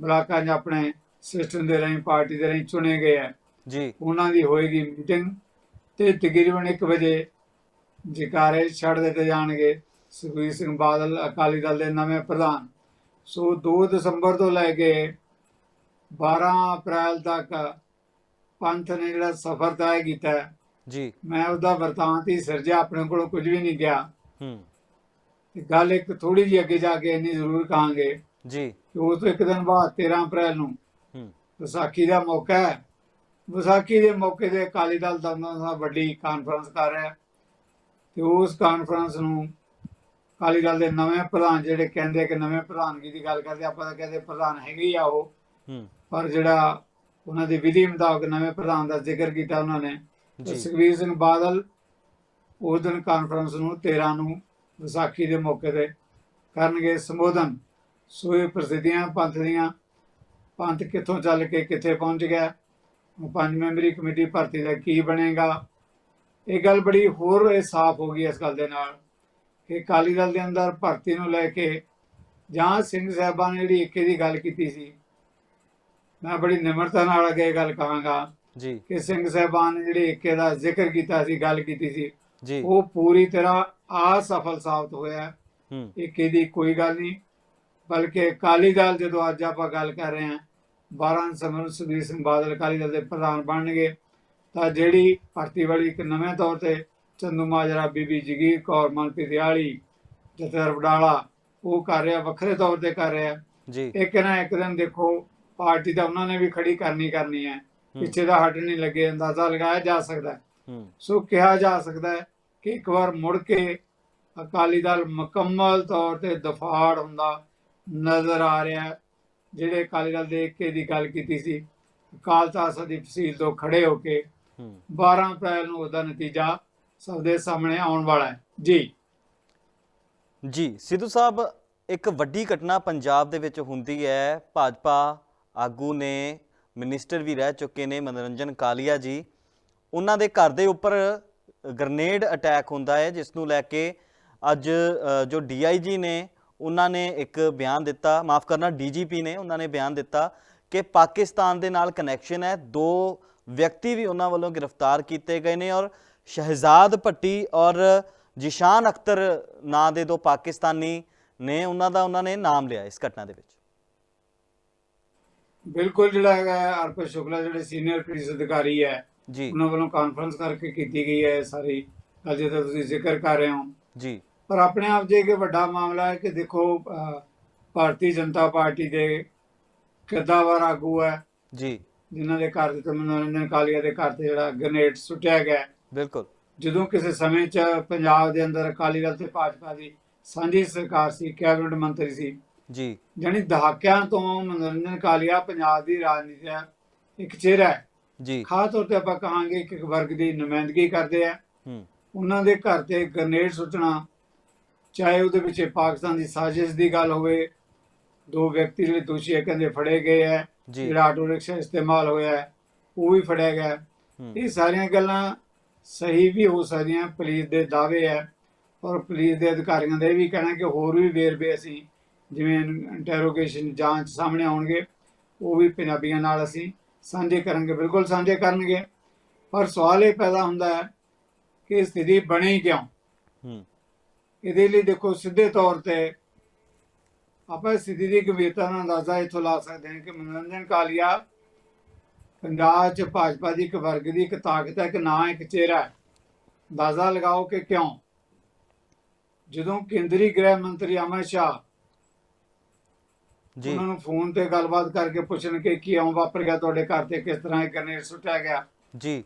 ਬਲਾਕਾਂ 'ਚ ਆਪਣੇ ਸਿਸਟਮ ਦੇ ਰਹੀ ਪਾਰਟੀ ਦੇ ਰਹੀ ਚੁਣੇ ਗਏ ਆ। ਜੀ। ਉਹਨਾਂ ਦੀ ਹੋਏਗੀ ਮੀਟਿੰਗ ਤੇ ਤਕਰੀਬਨ 1 ਵਜੇ ਜਕਾਰੇ ਛੱਡ ਦਿੱਤੇ ਜਾਣਗੇ। ਸੁਖਬੀਰ ਸਿੰਘ ਬਾਦਲ ਅਕਾਲੀ ਦਲ ਦੇ ਨਵੇਂ ਪ੍ਰਧਾਨ। ਸੋ 2 ਦਸੰਬਰ ਤੋਂ ਲੈ ਕੇ 12 ਅਪ੍ਰੈਲ ਤੱਕ ਪੰਥ ਨੇ ਜਿਹੜਾ ਸਫ਼ਰ ਤੈਅ ਕੀਤਾ ਜੀ। ਮੈਂ ਉਹਦਾ ਵਰਤਾਂਤ ਹੀ ਸਿਰਜਿਆ ਆਪਣੇ ਕੋਲੋਂ ਕੁਝ ਵੀ ਨਹੀਂ ਗਿਆ। ਹੂੰ। ਤੇ ਗੱਲ ਇੱਕ ਥੋੜੀ ਜਿਹੀ ਅੱਗੇ ਜਾ ਕੇ ਇੰਨੀ ਜ਼ਰੂਰ ਕਹਾਂਗੇ ਜੀ। ਉਸ ਤੋਂ ਇੱਕ ਦਿਨ ਬਾਅਦ 13 ਅਪ੍ਰੈਲ ਨੂੰ ਹੂੰ। ਵਿਸਾਖੀ ਦਾ ਮੌਕਾ ਹੈ। ਵਿਸਾਖੀ ਦੇ ਮੌਕੇ ਤੇ ਅਕਾਲੀ ਦਲ ਦਾ ਵੱਡੀ ਕਾਨਫਰੰਸ ਕਰ ਰਿਹਾ ਤੇ ਉਸ ਕਾਨਫਰੰਸ ਨੂੰ ਅਕਾਲੀ ਦਲ ਦੇ ਨਵੇਂ ਪ੍ਰਧਾਨ ਜਿਹੜੇ ਕਹਿੰਦੇ ਕਿ ਨਵੇਂ ਪ੍ਰਧਾਨਗੀ ਦੀ ਗੱਲ ਕਰਦੇ ਆਪਾਂ ਤਾਂ ਕਹਿੰਦੇ ਪ੍ਰਧਾਨ ਹੈਗੇ ਆ ਉਹ। ਹੂੰ। ਪਰ ਜਿਹੜਾ ਉਹਨਾਂ ਦੀ ਵਿਧੀ ਮੁਤਾਬਕ ਨਵੇਂ ਪ੍ਰਧਾਨ ਦਾ ਜ਼ਿਕਰ ਕੀਤਾ ਉਹਨਾਂ ਨੇ ਸੁਖਬੀਰ ਸਿੰਘ ਬਾਦਲ ਉਸ ਦਿਨ ਕਾਨਫਰੰਸ ਨੂੰ 13 ਨੂੰ ਵਿਸਾਖੀ ਦੇ ਮੌਕੇ ਤੇ ਕਰਨਗੇ ਸੰਬੋਧਨ। ਸੋ ਇਹ ਪ੍ਰਸਿੱਧੀਆਂ ਪੰਥ ਦੀਆਂ ਪੰਥ ਕਿੱਥੋਂ ਚੱਲ ਕੇ ਕਿੱਥੇ ਪਹੁੰਚ ਗਿਆ ਉਹ ਪੰਜ ਮੈਂਬਰੀ ਕਮੇਟੀ ਭਰਤੀ ਦਾ ਕੀ ਬਣੇਗਾ। ਇਹ ਗੱਲ ਬੜੀ ਹੋਰ ਸਾਫ਼ ਹੋ ਗਈ ਇਸ ਗੱਲ ਦੇ ਨਾਲ। ਕਿ ਅਕਾਲੀ ਦਲ ਦੇ ਅੰਦਰ ਭਰਤੀ ਨੂੰ ਲੈ ਕੇ ਜਾਂ ਸਿੰਘ ਸਾਹਿਬਾਂ ਨੇ ਜਿਹੜੀ ਏਕੇ ਦੀ ਗੱਲ ਕੀਤੀ ਸੀ ਮੈਂ ਬੜੀ ਨਿਮਰਤਾ ਨਾਲ ਅੱਗੇ ਗੱਲ ਕਹਾਂਗਾ ਜੀ। ਕਿ ਸਿੰਘ ਸਾਹਿਬਾਨ ਨੇ ਜਿਹੜੇ ਏਕੇ ਦਾ ਜ਼ਿਕਰ ਕੀਤਾ ਸੀ ਗੱਲ ਕੀਤੀ ਸੀ ਜੀ। ਉਹ ਪੂਰੀ ਤਰ੍ਹਾਂ ਅਸਫਲ ਸਾਬਤ ਹੋਇਆ। ਹੂੰ। ਏਕੇ ਦੀ ਕੋਈ ਗੱਲ ਨਹੀਂ ਬਲਕਿ ਅਕਾਲੀ ਦਲ ਜਦੋਂ ਅੱਜ ਆਪਾਂ ਗੱਲ ਕਰ ਰਹੇ ਹਾਂ 12 ਦਸੰਬਰ ਸੁਖਬੀਰ ਸਿੰਘ ਬਾਦਲ ਅਕਾਲੀ ਦਲ ਦੇ ਪ੍ਰਧਾਨ ਬਣਨਗੇ ਤਾਂ ਜਿਹੜੀ ਭਰਤੀ ਵਾਲੀ ਇੱਕ ਨਵੇਂ ਤੌਰ ਤੇ ਚੰਦੂ ਮਾਜਰਾ ਬੀਬੀ ਜਗੀਰ ਕੌਰ ਮਨਪ੍ਰੀਤ ਦਿਆਲੀ ਜਥੇਦਾਰ ਵਡਾਲਾ ਉਹ ਕਰ ਰਿਹਾ ਵੱਖਰੇ ਤੌਰ ਤੇ ਕਰ ਰਿਹਾ। ਜੀ। ਇੱਕ ਨਾ ਇੱਕ ਦਿਨ ਦੇਖੋ ਪਾਰਟੀ ਤਾਂ ਉਹਨਾਂ ਨੇ ਵੀ ਖੜੀ ਕਰਨੀ ਕਰਨੀ ਹੈ। ਪਿੱਛੇ ਦਾ ਹੱਟ ਨਹੀਂ ਲੱਗੇ ਅੰਦਾਜ਼ਾ ਲਗਾਇਆ ਜਾ ਸਕਦਾ ਸੋ ਕਿਹਾ ਜਾ ਸਕਦਾ ਹੈ ਕਿ ਇੱਕ ਵਾਰ ਮੁੜ ਕੇ ਅਕਾਲੀ ਦਲ ਮੁਕੰਮਲ ਤੌਰ ਤੇ ਦਫਾੜ ਹੁੰਦਾ ਨਜ਼ਰ ਆ ਰਿਹਾ। ਜਿਹੜੇ ਅਕਾਲੀ ਦਲ ਦੇ ਏਕੇ ਦੀ ਗੱਲ ਕੀਤੀ ਸੀ ਅਕਾਲ ਤਖਤ ਦੀ ਤਹਿਸੀਲ ਤੋਂ ਖੜੇ ਹੋ ਕੇ ਹੂੰ। 12 ਅਪ੍ਰੈਲ ਨੂੰ ਉਹਦਾ ਨਤੀਜਾ ਸਭ ਦੇ ਸਾਹਮਣੇ ਆਉਣ ਵਾਲਾ ਹੈ। ਜੀ। ਜੀ ਸਿੱਧੂ ਸਾਹਿਬ ਇੱਕ ਵੱਡੀ ਘਟਨਾ ਪੰਜਾਬ ਦੇ ਵਿੱਚ ਹੁੰਦੀ ਹੈ। ਭਾਜਪਾ ਆਗੂ ਨੇ ਮਿਨਿਸਟਰ ਵੀ ਰਹਿ ਚੁੱਕੇ ਨੇ ਮਨੋਰੰਜਨ ਕਾਲੀਆ ਜੀ। ਉਹਨਾਂ ਦੇ ਘਰ ਦੇ ਉੱਪਰ ਗ੍ਰਨੇਡ ਅਟੈਕ ਹੁੰਦਾ ਹੈ ਜਿਸ ਨੂੰ ਲੈ ਕੇ ਅੱਜ ਅ, ਜੋ ਡੀਆਈਜੀ ਨੇ ਉਹਨਾਂ ਨੇ ਇੱਕ ਬਿਆਨ ਦਿੱਤਾ। ਮਾਫ ਕਰਨਾ ਡੀਜੀਪੀ ਨੇ ਉਹਨਾਂ ਨੇ ਬਿਆਨ ਦਿੱਤਾ ਕਿ ਪਾਕਿਸਤਾਨ ਦੇ ਨਾਲ ਕਨੈਕਸ਼ਨ ਹੈ। ਦੋ ਵਿਅਕਤੀ ਵੀ ਉਹਨਾਂ ਵੱਲੋਂ ਗ੍ਰਿਫਤਾਰ ਕੀਤੇ ਗਏ ਨੇ ਔਰ ਸ਼ਹਿਜ਼ਾਦ ਭੱਟੀ ਔਰ ਜਿਸ਼ਾਨ ਅਖਤਰ ਨਾਂ ਦੇ ਦੋ ਪਾਕਿਸਤਾਨੀ ਨੇ ਉਹਨਾਂ ਦਾ ਉਹਨਾਂ ਨੇ ਨਾਮ ਲਿਆ ਇਸ ਘਟਨਾ ਦੇ ਵਿੱਚ। ਬਿਲਕੁਲ ਜਿਹੜਾ ਹੈਗਾ ਅਰਪਤ ਸ਼ੁਕਲਾ ਜਿਹੜੇ ਸੀਨੀਅਰ ਪੁਲਿਸ ਅਧਿਕਾਰੀ ਹੈ ਜੀ। ਉਹਨਾਂ ਵੱਲੋਂ ਕਾਨਫਰੰਸ ਕਰਕੇ ਕੀਤੀ ਗਈ ਹੈ ਸਾਰੀ। ਗੱਲ ਜਿਹਦਾ ਤੁਸੀਂ ਜ਼ਿਕਰ ਕਰ ਰਹੇ ਹੋ। ਜੀ। ਪਰ ਆਪਣੇ ਆਪ ਜੇ ਕਿ ਵੱਡਾ ਮਾਮਲਾ ਹੈ ਕਿ ਦੇਖੋ ਭਾਰਤੀ ਜਨਤਾ ਪਾਰਟੀ ਦੇ ਕੱਦਾਵਰ ਆਗੂ ਹੈ। ਜੀ। ਜਿਨ੍ਹਾਂ ਦੇ ਘਰ ਤੇ ਮਨੋਰੰਜਨ ਕਾਲੀਆ ਦੇ ਘਰ ਤੇ ਜਿਹੜਾ ਗ੍ਰਨੇਡ ਸੁੱਟਿਆ ਗਿਆ। ਬਿਲਕੁਲ। ਜਦੋਂ ਕਿਸੇ ਸਮੇਂ 'ਚ ਪੰਜਾਬ ਦੇ ਅੰਦਰ ਅਕਾਲੀ ਦਲ ਤੇ ਭਾਜਪਾ ਦੀ ਸਾਂਝੀ ਸਰਕਾਰ ਸੀ ਕੈਬਨਿਟ ਮੰਤਰੀ ਸੀ ਜੀ। ਜਾਣੀ ਦਹਾਕਿਆਂ ਤੋਂ ਮਨੋਰੰਜਨ ਕਾਲੀਆ ਪੰਜਾਬ ਦੀ ਰਾਜਨੀਤੀ ਦਾ ਇੱਕ ਚਿਹਰਾ ਹੈ। ਜੀ। ਖਾਸ ਤੌਰ ਤੇ ਆਪਾਂ ਕਹਾਂਗੇ ਕਿ ਇੱਕ ਵਰਗ ਦੀ ਨੁਮਾਇੰਦਗੀ ਕਰਦੇ ਆ। ਹੂੰ। ਉਹਨਾਂ ਦੇ ਘਰ ਤੇ ਗ੍ਰਨੇਡ ਸੁੱਟਣਾ ਚਾਹੇ ਉਹਦੇ ਵਿੱਚ ਪਾਕਿਸਤਾਨ ਦੀ ਸਾਜ਼ਿਸ਼ ਦੀ ਗੱਲ ਹੋਵੇ ਦੋ ਵਿਅਕਤੀ ਜਿਹੜੇ ਦੋਸ਼ੀ ਹੈ ਕਹਿੰਦੇ ਫੜੇ ਗਏ ਹੈ ਜਿਹੜਾ ਆਟੋ ਰਿਕਸ਼ਾ ਇਸਤੇਮਾਲ ਹੋਇਆ ਉਹ ਵੀ ਫੜਿਆ ਗਿਆ। ਇਹ ਸਾਰੀਆਂ ਗੱਲਾਂ ਸਹੀ ਵੀ ਹੋ ਸਕਦੀਆਂ ਪੁਲਿਸ ਦੇ ਦਾਅਵੇ ਹੈ ਔਰ ਪੁਲਿਸ ਦੇ ਅਧਿਕਾਰੀਆਂ ਦਾ ਇਹ ਵੀ ਕਹਿਣਾ ਕਿ ਹੋਰ ਵੀ ਵੇਰਵੇ ਅਸੀਂ ਜਿਵੇਂ ਇੰਟਰੋਗੇਸ਼ਨ ਜਾਂਚ ਸਾਹਮਣੇ ਆਉਣਗੇ ਉਹ ਵੀ ਪੰਜਾਬੀਆਂ ਨਾਲ ਅਸੀਂ ਸਾਂਝੇ ਕਰਾਂਗੇ ਬਿਲਕੁਲ ਸਾਂਝੇ ਕਰਨਗੇ। ਪਰ ਸਵਾਲ ਇਹ ਪੈਦਾ ਹੁੰਦਾ ਹੈ ਕਿ ਸਥਿਤੀ ਬਣੀ ਕਿਉਂ? ਹੂੰ। ਇਹਦੇ ਲਈ ਦੇਖੋ ਸਿੱਧੇ ਤੌਰ ਤੇ ਆਪਾਂ ਸਥਿਤੀ ਦੀ ਗੰਭੀਰਤਾ ਦਾ ਅੰਦਾਜ਼ਾ ਇੱਥੋਂ ਲਾ ਸਕਦੇ ਹਾਂ ਕਿ ਮਨੋਰੰਜਨ ਕਾਲੀਆ ਪੰਜਾਬ 'ਚ ਭਾਜਪਾ ਦੀ ਇੱਕ ਵਰਗ ਦੀ ਇੱਕ ਤਾਕਤ ਹੈ ਕਿ ਨਾ ਇੱਕ ਚਿਹਰਾ ਹੈ। ਅੰਦਾਜ਼ਾ ਲਗਾਓ ਕਿ ਕਿਉਂ? ਜਦੋਂ ਕੇਂਦਰੀ ਗ੍ਰਹਿ ਮੰਤਰੀ ਅਮਿਤ ਸ਼ਾਹ ਜੀ। ਉਹਨਾਂ ਨੂੰ ਫੋਨ ਤੇ ਗੱਲਬਾਤ ਕਰਕੇ ਪੁੱਛਣ ਕਿ ਕਿਉਂ ਵਾਪਰ ਗਿਆ ਤੁਹਾਡੇ ਘਰ ਤੇ ਕਿਸ ਤਰ੍ਹਾਂ ਇਹ ਗ੍ਰਨੇਡ ਸੁੱਟਿਆ ਗਿਆ। ਜੀ।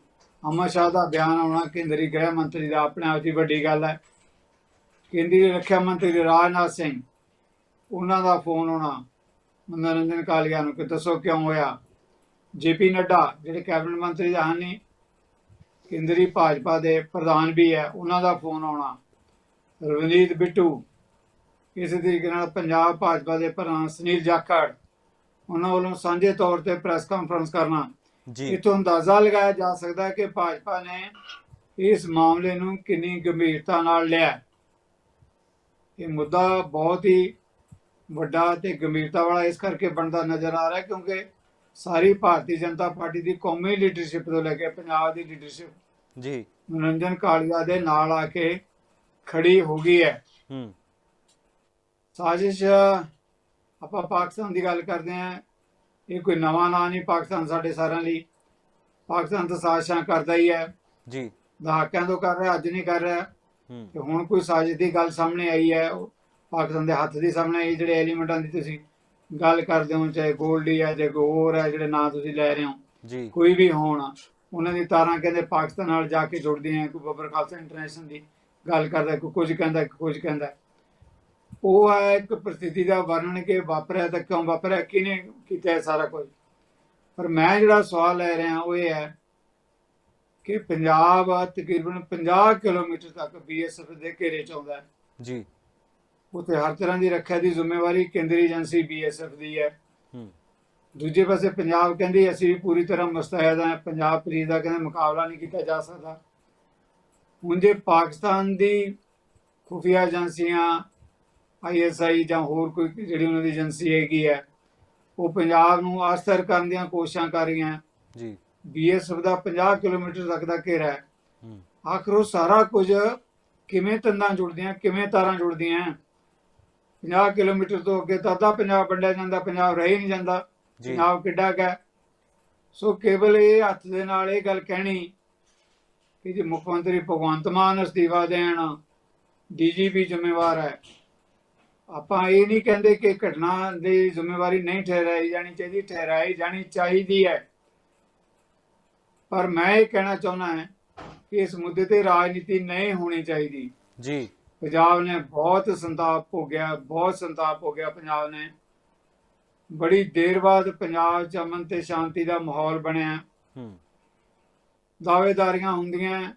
ਅਮਿਤ ਸ਼ਾਹ ਦਾ ਬਿਆਨ ਆਉਣਾ ਕੇਂਦਰੀ ਗ੍ਰਹਿ ਮੰਤਰੀ ਦਾ ਆਪਣੇ ਆਪ ਹੀ ਵੱਡੀ ਗੱਲ ਹੈ। ਕੇਂਦਰੀ ਰੱਖਿਆ ਮੰਤਰੀ ਰਾਜਨਾਥ ਸਿੰਘ ਉਹਨਾਂ ਦਾ ਫੋਨ ਆਉਣਾ। ਮਨੋਰੰਜਨ ਕਾਲੀਆ ਨੂੰ ਕਿ ਦੱਸੋ ਕਿਉਂ ਹੋਇਆ? ਜੇਪੀ ਨੱਡਾ ਜਿਹੜੇ ਕੈਬਨਿਟ ਮੰਤਰੀ ਦਾ ਹਨ ਨਹੀਂ ਕੇਂਦਰੀ ਭਾਜਪਾ ਦੇ ਪ੍ਰਧਾਨ ਵੀ ਹੈ ਉਹਨਾਂ ਦਾ ਫੋਨ ਆਉਣਾ। ਰਵਨੀਤ ਬਿੱਟੂ ਇਸੇ ਤਰੀਕੇ ਨਾਲ ਪੰਜਾਬ ਭਾਜਪਾ ਦੇ ਪ੍ਰਧਾਨ ਸੁਨੀਲ ਜਾਖੜ ਉਹਨਾਂ ਵੱਲੋਂ ਸਾਂਝੇ ਤੌਰ ਤੇ ਪ੍ਰੈਸ ਕਾਨਫਰੰਸ ਕਰਨਾ। ਜੀ। ਇਤੋਂ ਅੰਦਾਜ਼ਾ ਲਗਾਇਆ ਜਾ ਸਕਦਾ ਹੈ ਕਿ ਭਾਜਪਾ ਨੇ ਇਸ ਮਾਮਲੇ ਨੂੰ ਕਿੰਨੀ ਗੰਭੀਰਤਾ ਨਾਲ ਲਿਆ। ਇਹ ਮੁੱਦਾ ਬਹੁਤ ਹੀ ਵੱਡਾ ਤੇ ਗੰਭੀਰਤਾ ਵਾਲਾ ਇਸ ਕਰਕੇ ਬਣਦਾ ਨਜ਼ਰ ਆ ਰਿਹਾ ਕਿਉਂਕਿ ਸਾਰੀ ਭਾਰਤੀ ਜਨਤਾ ਪਾਰਟੀ ਦੀ ਕੌਮੀ ਲੀਡਰਸ਼ਿਪ ਤੋਂ ਲੈ ਕੇ ਪੰਜਾਬ ਦੀ ਲੀਡਰਸ਼ਿਪ ਜੀ। ਮਨੋਰੰਜਨ ਕਾਲੀਆ ਦੇ ਨਾਲ ਆ ਕੇ ਖੜੀ ਹੋ ਗਈ ਹੈ। ਹੂੰ। ਸਾਜ਼ਿਸ਼ ਆਪਾਂ ਪਾਕਿਸਤਾਨ ਦੀ ਗੱਲ ਕਰਦੇ ਹਾਂ। ਇਹ ਕੋਈ ਨਵਾਂ ਨਾਂ ਨਹੀਂ ਪਾਕਿਸਤਾਨ ਸਾਡੇ ਸਾਰਿਆਂ ਲਈ। ਪਾਕਿਸਤਾਨ ਤਾਂ ਸਾਜ਼ਿਸ਼ਾਂ ਕਰਦਾ ਹੀ ਹੈ। ਜੀ। ਦਹਾਕਿਆਂ ਤੋਂ ਕਰ ਰਿਹਾ ਅੱਜ ਨਹੀਂ ਕਰ ਰਿਹਾ। ਹੂੰ। ਤੇ ਹੁਣ ਕੋਈ ਸਾਜ਼ਿਸ਼ ਦੀ ਗੱਲ ਸਾਹਮਣੇ ਆਈ ਹੈ ਪਾਕਿਸਤਾਨ ਦੇ ਹੱਥ ਦੀ ਸਾਹਮਣੇ ਆਈ ਜਿਹੜੇ ਐਲੀਮੈਂਟਾਂ ਦੀ ਤੁਸੀਂ ਗੱਲ ਕਰਦੇ ਹੋ ਚਾਹੇ ਗੋਲਡੀ ਹੈ ਜਾਂ ਕੋਈ ਹੋਰ ਹੈ ਜਿਹੜੇ ਨਾਂ ਤੁਸੀਂ ਲੈ ਰਹੇ ਹੋ। ਜੀ। ਕੋਈ ਵੀ ਹੋਣ ਉਹਨਾਂ ਦੀ ਤਾਰਾਂ ਕਹਿੰਦੇ ਪਾਕਿਸਤਾਨ ਨਾਲ ਜਾ ਕੇ ਜੁੜਦੀਆਂ ਕੋਈ ਬੱਬਰ ਖਾਲਸਾ ਇੰਟਰਨੈਸ਼ਨਲ ਦੀ ਗੱਲ ਕਰਦਾ ਕੋਈ ਕੁਝ ਕਹਿੰਦਾ ਕੁਝ ਕਹਿੰਦਾ। ਉਹ ਹੈ ਇੱਕ ਪ੍ਰਸਥਿਤੀ ਦਾ ਵਰਣਨ ਕਿ ਵਾਪਰਿਆ ਤਾਂ ਕਿਉਂ ਵਾਪਰਿਆ ਕਿਹਨੇ ਕੀਤਾ ਇਹ ਸਾਰਾ ਕੁਝ? ਪਰ ਮੈਂ ਜਿਹੜਾ ਸਵਾਲ ਲੈ ਰਿਹਾ ਉਹ ਇਹ ਹੈ ਕਿ ਪੰਜਾਬ ਤਕਰੀਬਨ 50 ਕਿਲੋਮੀਟਰ ਤੱਕ ਬੀਐਸਐਫ ਦੇ ਘੇਰੇ ਚ ਆਉਂਦਾ ਜੀ। ਉੱਥੇ ਹਰ ਤਰ੍ਹਾਂ ਦੀ ਰੱਖਿਆ ਦੀ ਜ਼ਿੰਮੇਵਾਰੀ ਕੇਂਦਰੀ ਏਜੰਸੀ ਬੀਐਸਐਫ ਦੀ ਹੈ। ਹੂੰ। ਦੂਜੇ ਪਾਸੇ ਪੰਜਾਬ ਕਹਿੰਦੀ ਅਸੀਂ ਵੀ ਪੂਰੀ ਤਰ੍ਹਾਂ ਮੁਸਤੈਦ ਹਾਂ। ਪੰਜਾਬ ਪੁਲਿਸ ਦਾ ਕਹਿੰਦੇ ਮੁਕਾਬਲਾ ਨਹੀਂ ਕੀਤਾ ਜਾ ਸਕਦਾ। ਹੁਣ ਜੇ ਪਾਕਿਸਤਾਨ ਦੀ ਖੁਫੀਆ ਏਜੰਸੀਆਂ ਆਈਐਸਆਈ ਜਾਂ ਹੋਰ ਕੋਈ ਜਿਹੜੀ ਉਹਨਾਂ ਦੀ ਏਜੰਸੀ ਹੈਗੀ ਹੈ ਉਹ ਪੰਜਾਬ ਨੂੰ ਅਸਰ ਕਰਨ ਦੀਆਂ ਕੋਸ਼ਿਸ਼ਾਂ ਕਰ ਰਹੀਆਂ ਜੀ। ਬੀਐਸਐਫ ਦਾ 50 ਕਿਲੋਮੀਟਰ ਤੱਕ ਦਾ ਘੇਰਾ ਹੈ। ਹੂੰ। ਆਖਰ ਉਹ ਸਾਰਾ ਕੁਝ ਕਿਵੇਂ ਤੰਦਾਂ ਜੁੜਦੀਆਂ ਕਿਵੇਂ ਤਾਰਾਂ ਜੁੜਦੀਆਂ 50 ਕਿਲੋਮੀਟਰ ਤੋਂ ਅੱਗੇ ਤਾਂ ਅੱਧਾ ਪੰਜਾਬ ਵੰਡਿਆ ਜਾਂਦਾ ਪੰਜਾਬ ਰਹਿ ਨਹੀਂ ਜਾਂਦਾ ਪੰਜਾਬ ਕਿੱਡਾ ਹੈ। ਸੋ ਕੇਵਲ ਇਹ ਹੱਥ ਦੇ ਨਾਲ ਇਹ ਗੱਲ ਕਹਿਣੀ ਕਿ ਜੇ ਮੁੱਖ ਮੰਤਰੀ ਭਗਵੰਤ ਮਾਨ ਅਸਤੀਫਾ ਦੇਣ ਡੀਜੀਪੀ ਜ਼ਿੰਮੇਵਾਰ ਹੈ। ਆਪਾਂ ਇਹ ਨਹੀਂ ਕਹਿੰਦੇ ਕਿ ਘਟਨਾ ਦੀ ਜ਼ਿੰਮੇਵਾਰੀ ਨਹੀਂ ਠਹਿਰਾਈ ਜਾਣੀ ਚਾਹੀਦੀ ਠਹਿਰਾਈ ਜਾਣੀ ਚਾਹੀਦੀ ਹੈ। ਪਰ ਮੈਂ ਇਹ ਕਹਿਣਾ ਚਾਹੁੰਦਾ ਹਾਂ ਕਿ ਇਸ ਮੁੱਦੇ ਤੇ ਰਾਜਨੀਤੀ ਨਹੀਂ ਹੋਣੀ ਚਾਹੀਦੀ। ਜੀ। ਪੰਜਾਬ ਨੇ ਬਹੁਤ ਸੰਤਾਪ ਭੋਗਿਆ ਬਹੁਤ ਸੰਤਾਪ ਹੋ ਗਿਆ ਪੰਜਾਬ ਨੇ। ਬੜੀ ਦੇਰ ਬਾਅਦ ਪੰਜਾਬ 'ਚ ਅਮਨ ਤੇ ਸ਼ਾਂਤੀ ਦਾ ਮਾਹੌਲ ਬਣਿਆ। ਹੂੰ। ਦਾਅਵੇਦਾਰੀਆਂ ਹੁੰਦੀਆਂ।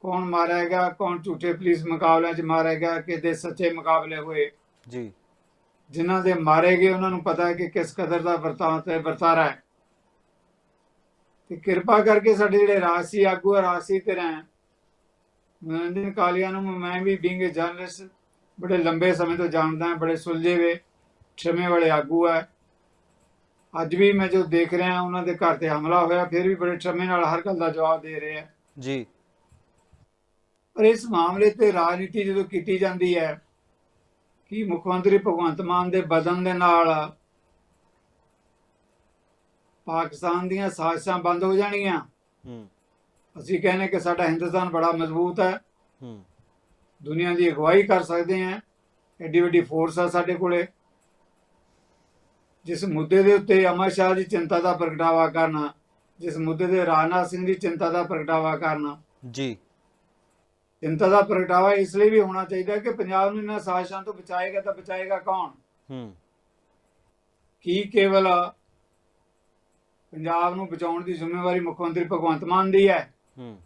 ਕੌਣ ਮਾਰਿਆ ਗਿਆ ਕੌਣ ਝੂਠੇ ਪੁਲਿਸ ਮੁਕਾਬਲਿਆਂ 'ਚ ਮਾਰਿਆ ਗਿਆ ਕਿਤੇ ਸੱਚੇ ਮੁਕਾਬਲੇ ਹੋਏ। ਜੀ। ਜਿਨ੍ਹਾਂ ਦੇ ਮਾਰੇ ਗਏ ਉਹਨਾਂ ਨੂੰ ਪਤਾ ਹੈ ਕਿ ਕਿਸ ਕਦਰ ਦਾ ਵਰਤਾਂਤ ਹੈ ਵਰਤਾਰਾ ਹੈ। ਤੇ ਕਿਰਪਾ ਕਰਕੇ ਸਾਡੇ ਜਿਹੜੇ ਰਾਜਸੀ ਆਗੂ ਰਾਜਸੀ ਧਿਰਾਂ ਹੈ ਮਨੋਰੰਜਨ ਕਾਲੀਆ ਨੂੰ ਮੈਂ ਵੀ ਬੀਇੰਗ ਅ ਜਰਨਲਿਸਟ ਬੜੇ ਲੰਬੇ ਸਮੇਂ ਤੋਂ ਜਾਣਦਾ ਹਾਂ ਬੜੇ ਸੁਲਝੇ ਵੇ ਛਮੇ ਵਾਲੇ ਆਗੂ ਹੈ। ਅੱਜ ਵੀ ਮੈਂ ਜੋ ਦੇਖ ਰਿਹਾ ਉਹਨਾਂ ਦੇ ਘਰ ਤੇ ਹਮਲਾ ਹੋਇਆ ਫਿਰ ਵੀ ਬੜੇ ਛਮੇ ਨਾਲ ਹਰ ਗੱਲ ਦਾ ਜਵਾਬ ਦੇ ਰਹੇ ਆ ਜੀ। ਪਰ ਇਸ ਮਾਮਲੇ ਤੇ ਰਾਜਨੀਤੀ ਜਦੋਂ ਕੀਤੀ ਜਾਂਦੀ ਹੈ ਕਿ ਮੁੱਖ ਮੰਤਰੀ ਭਗਵੰਤ ਮਾਨ ਦੇ ਬਦਨ ਦੇ ਨਾਲ ਪਾਕਿਸਤਾਨ ਦੀਆਂ ਸਾਜ਼ਿਸ਼ਾਂ ਬੰਦ ਹੋ ਜਾਣਗੀਆਂ? ਹੂੰ। ਅਸੀਂ ਕਹਿੰਦੇ ਕਿ ਸਾਡਾ ਹਿੰਦੁਸਤਾਨ ਬੜਾ ਮਜ਼ਬੂਤ ਹੈ। ਹੂੰ। ਦੁਨੀਆ ਦੀ ਅਗਵਾਈ ਕਰ ਸਕਦੇ ਹਾਂ। ਐਡੀ ਵੱਡੀ ਫੋਰਸ ਆ ਸਾਡੇ ਕੋਲੇ। ਜਿਸ ਮੁੱਦੇ ਦੇ ਉੱਤੇ ਅਮਰ ਸ਼ਾਹ ਦੀ ਚਿੰਤਾ ਦਾ ਪ੍ਰਗਟਾਵਾ ਕਰਨਾ ਜਿਸ ਮੁੱਦੇ ਤੇ ਰਾਜਨਾਥ ਸਿੰਘ ਦੀ ਚਿੰਤਾ ਦਾ ਪ੍ਰਗਟਾਵਾ ਕਰਨਾ। ਜੀ। ਚਿੰਤਾ ਦਾ ਪ੍ਰਗਟਾਵਾ ਇਸ ਲਈ ਵੀ ਹੋਣਾ ਚਾਹੀਦਾ ਕਿ ਪੰਜਾਬ ਨੂੰ ਇਹਨਾਂ ਸਾਜ਼ਿਸ਼ਾਂ ਤੋਂ ਬਚਾਏਗਾ ਤਾਂ ਬਚਾਏਗਾ ਕੌਣ? ਹੂੰ। ਕੀ ਕੇਵਲ ਪੰਜਾਬ ਨੂੰ ਬਚਾਉਣ ਦੀ ਜ਼ਿੰਮੇਵਾਰੀ ਮੁੱਖ ਮੰਤਰੀ ਭਗਵੰਤ ਮਾਨ ਦੀ ਹੈ? ਹੂੰ।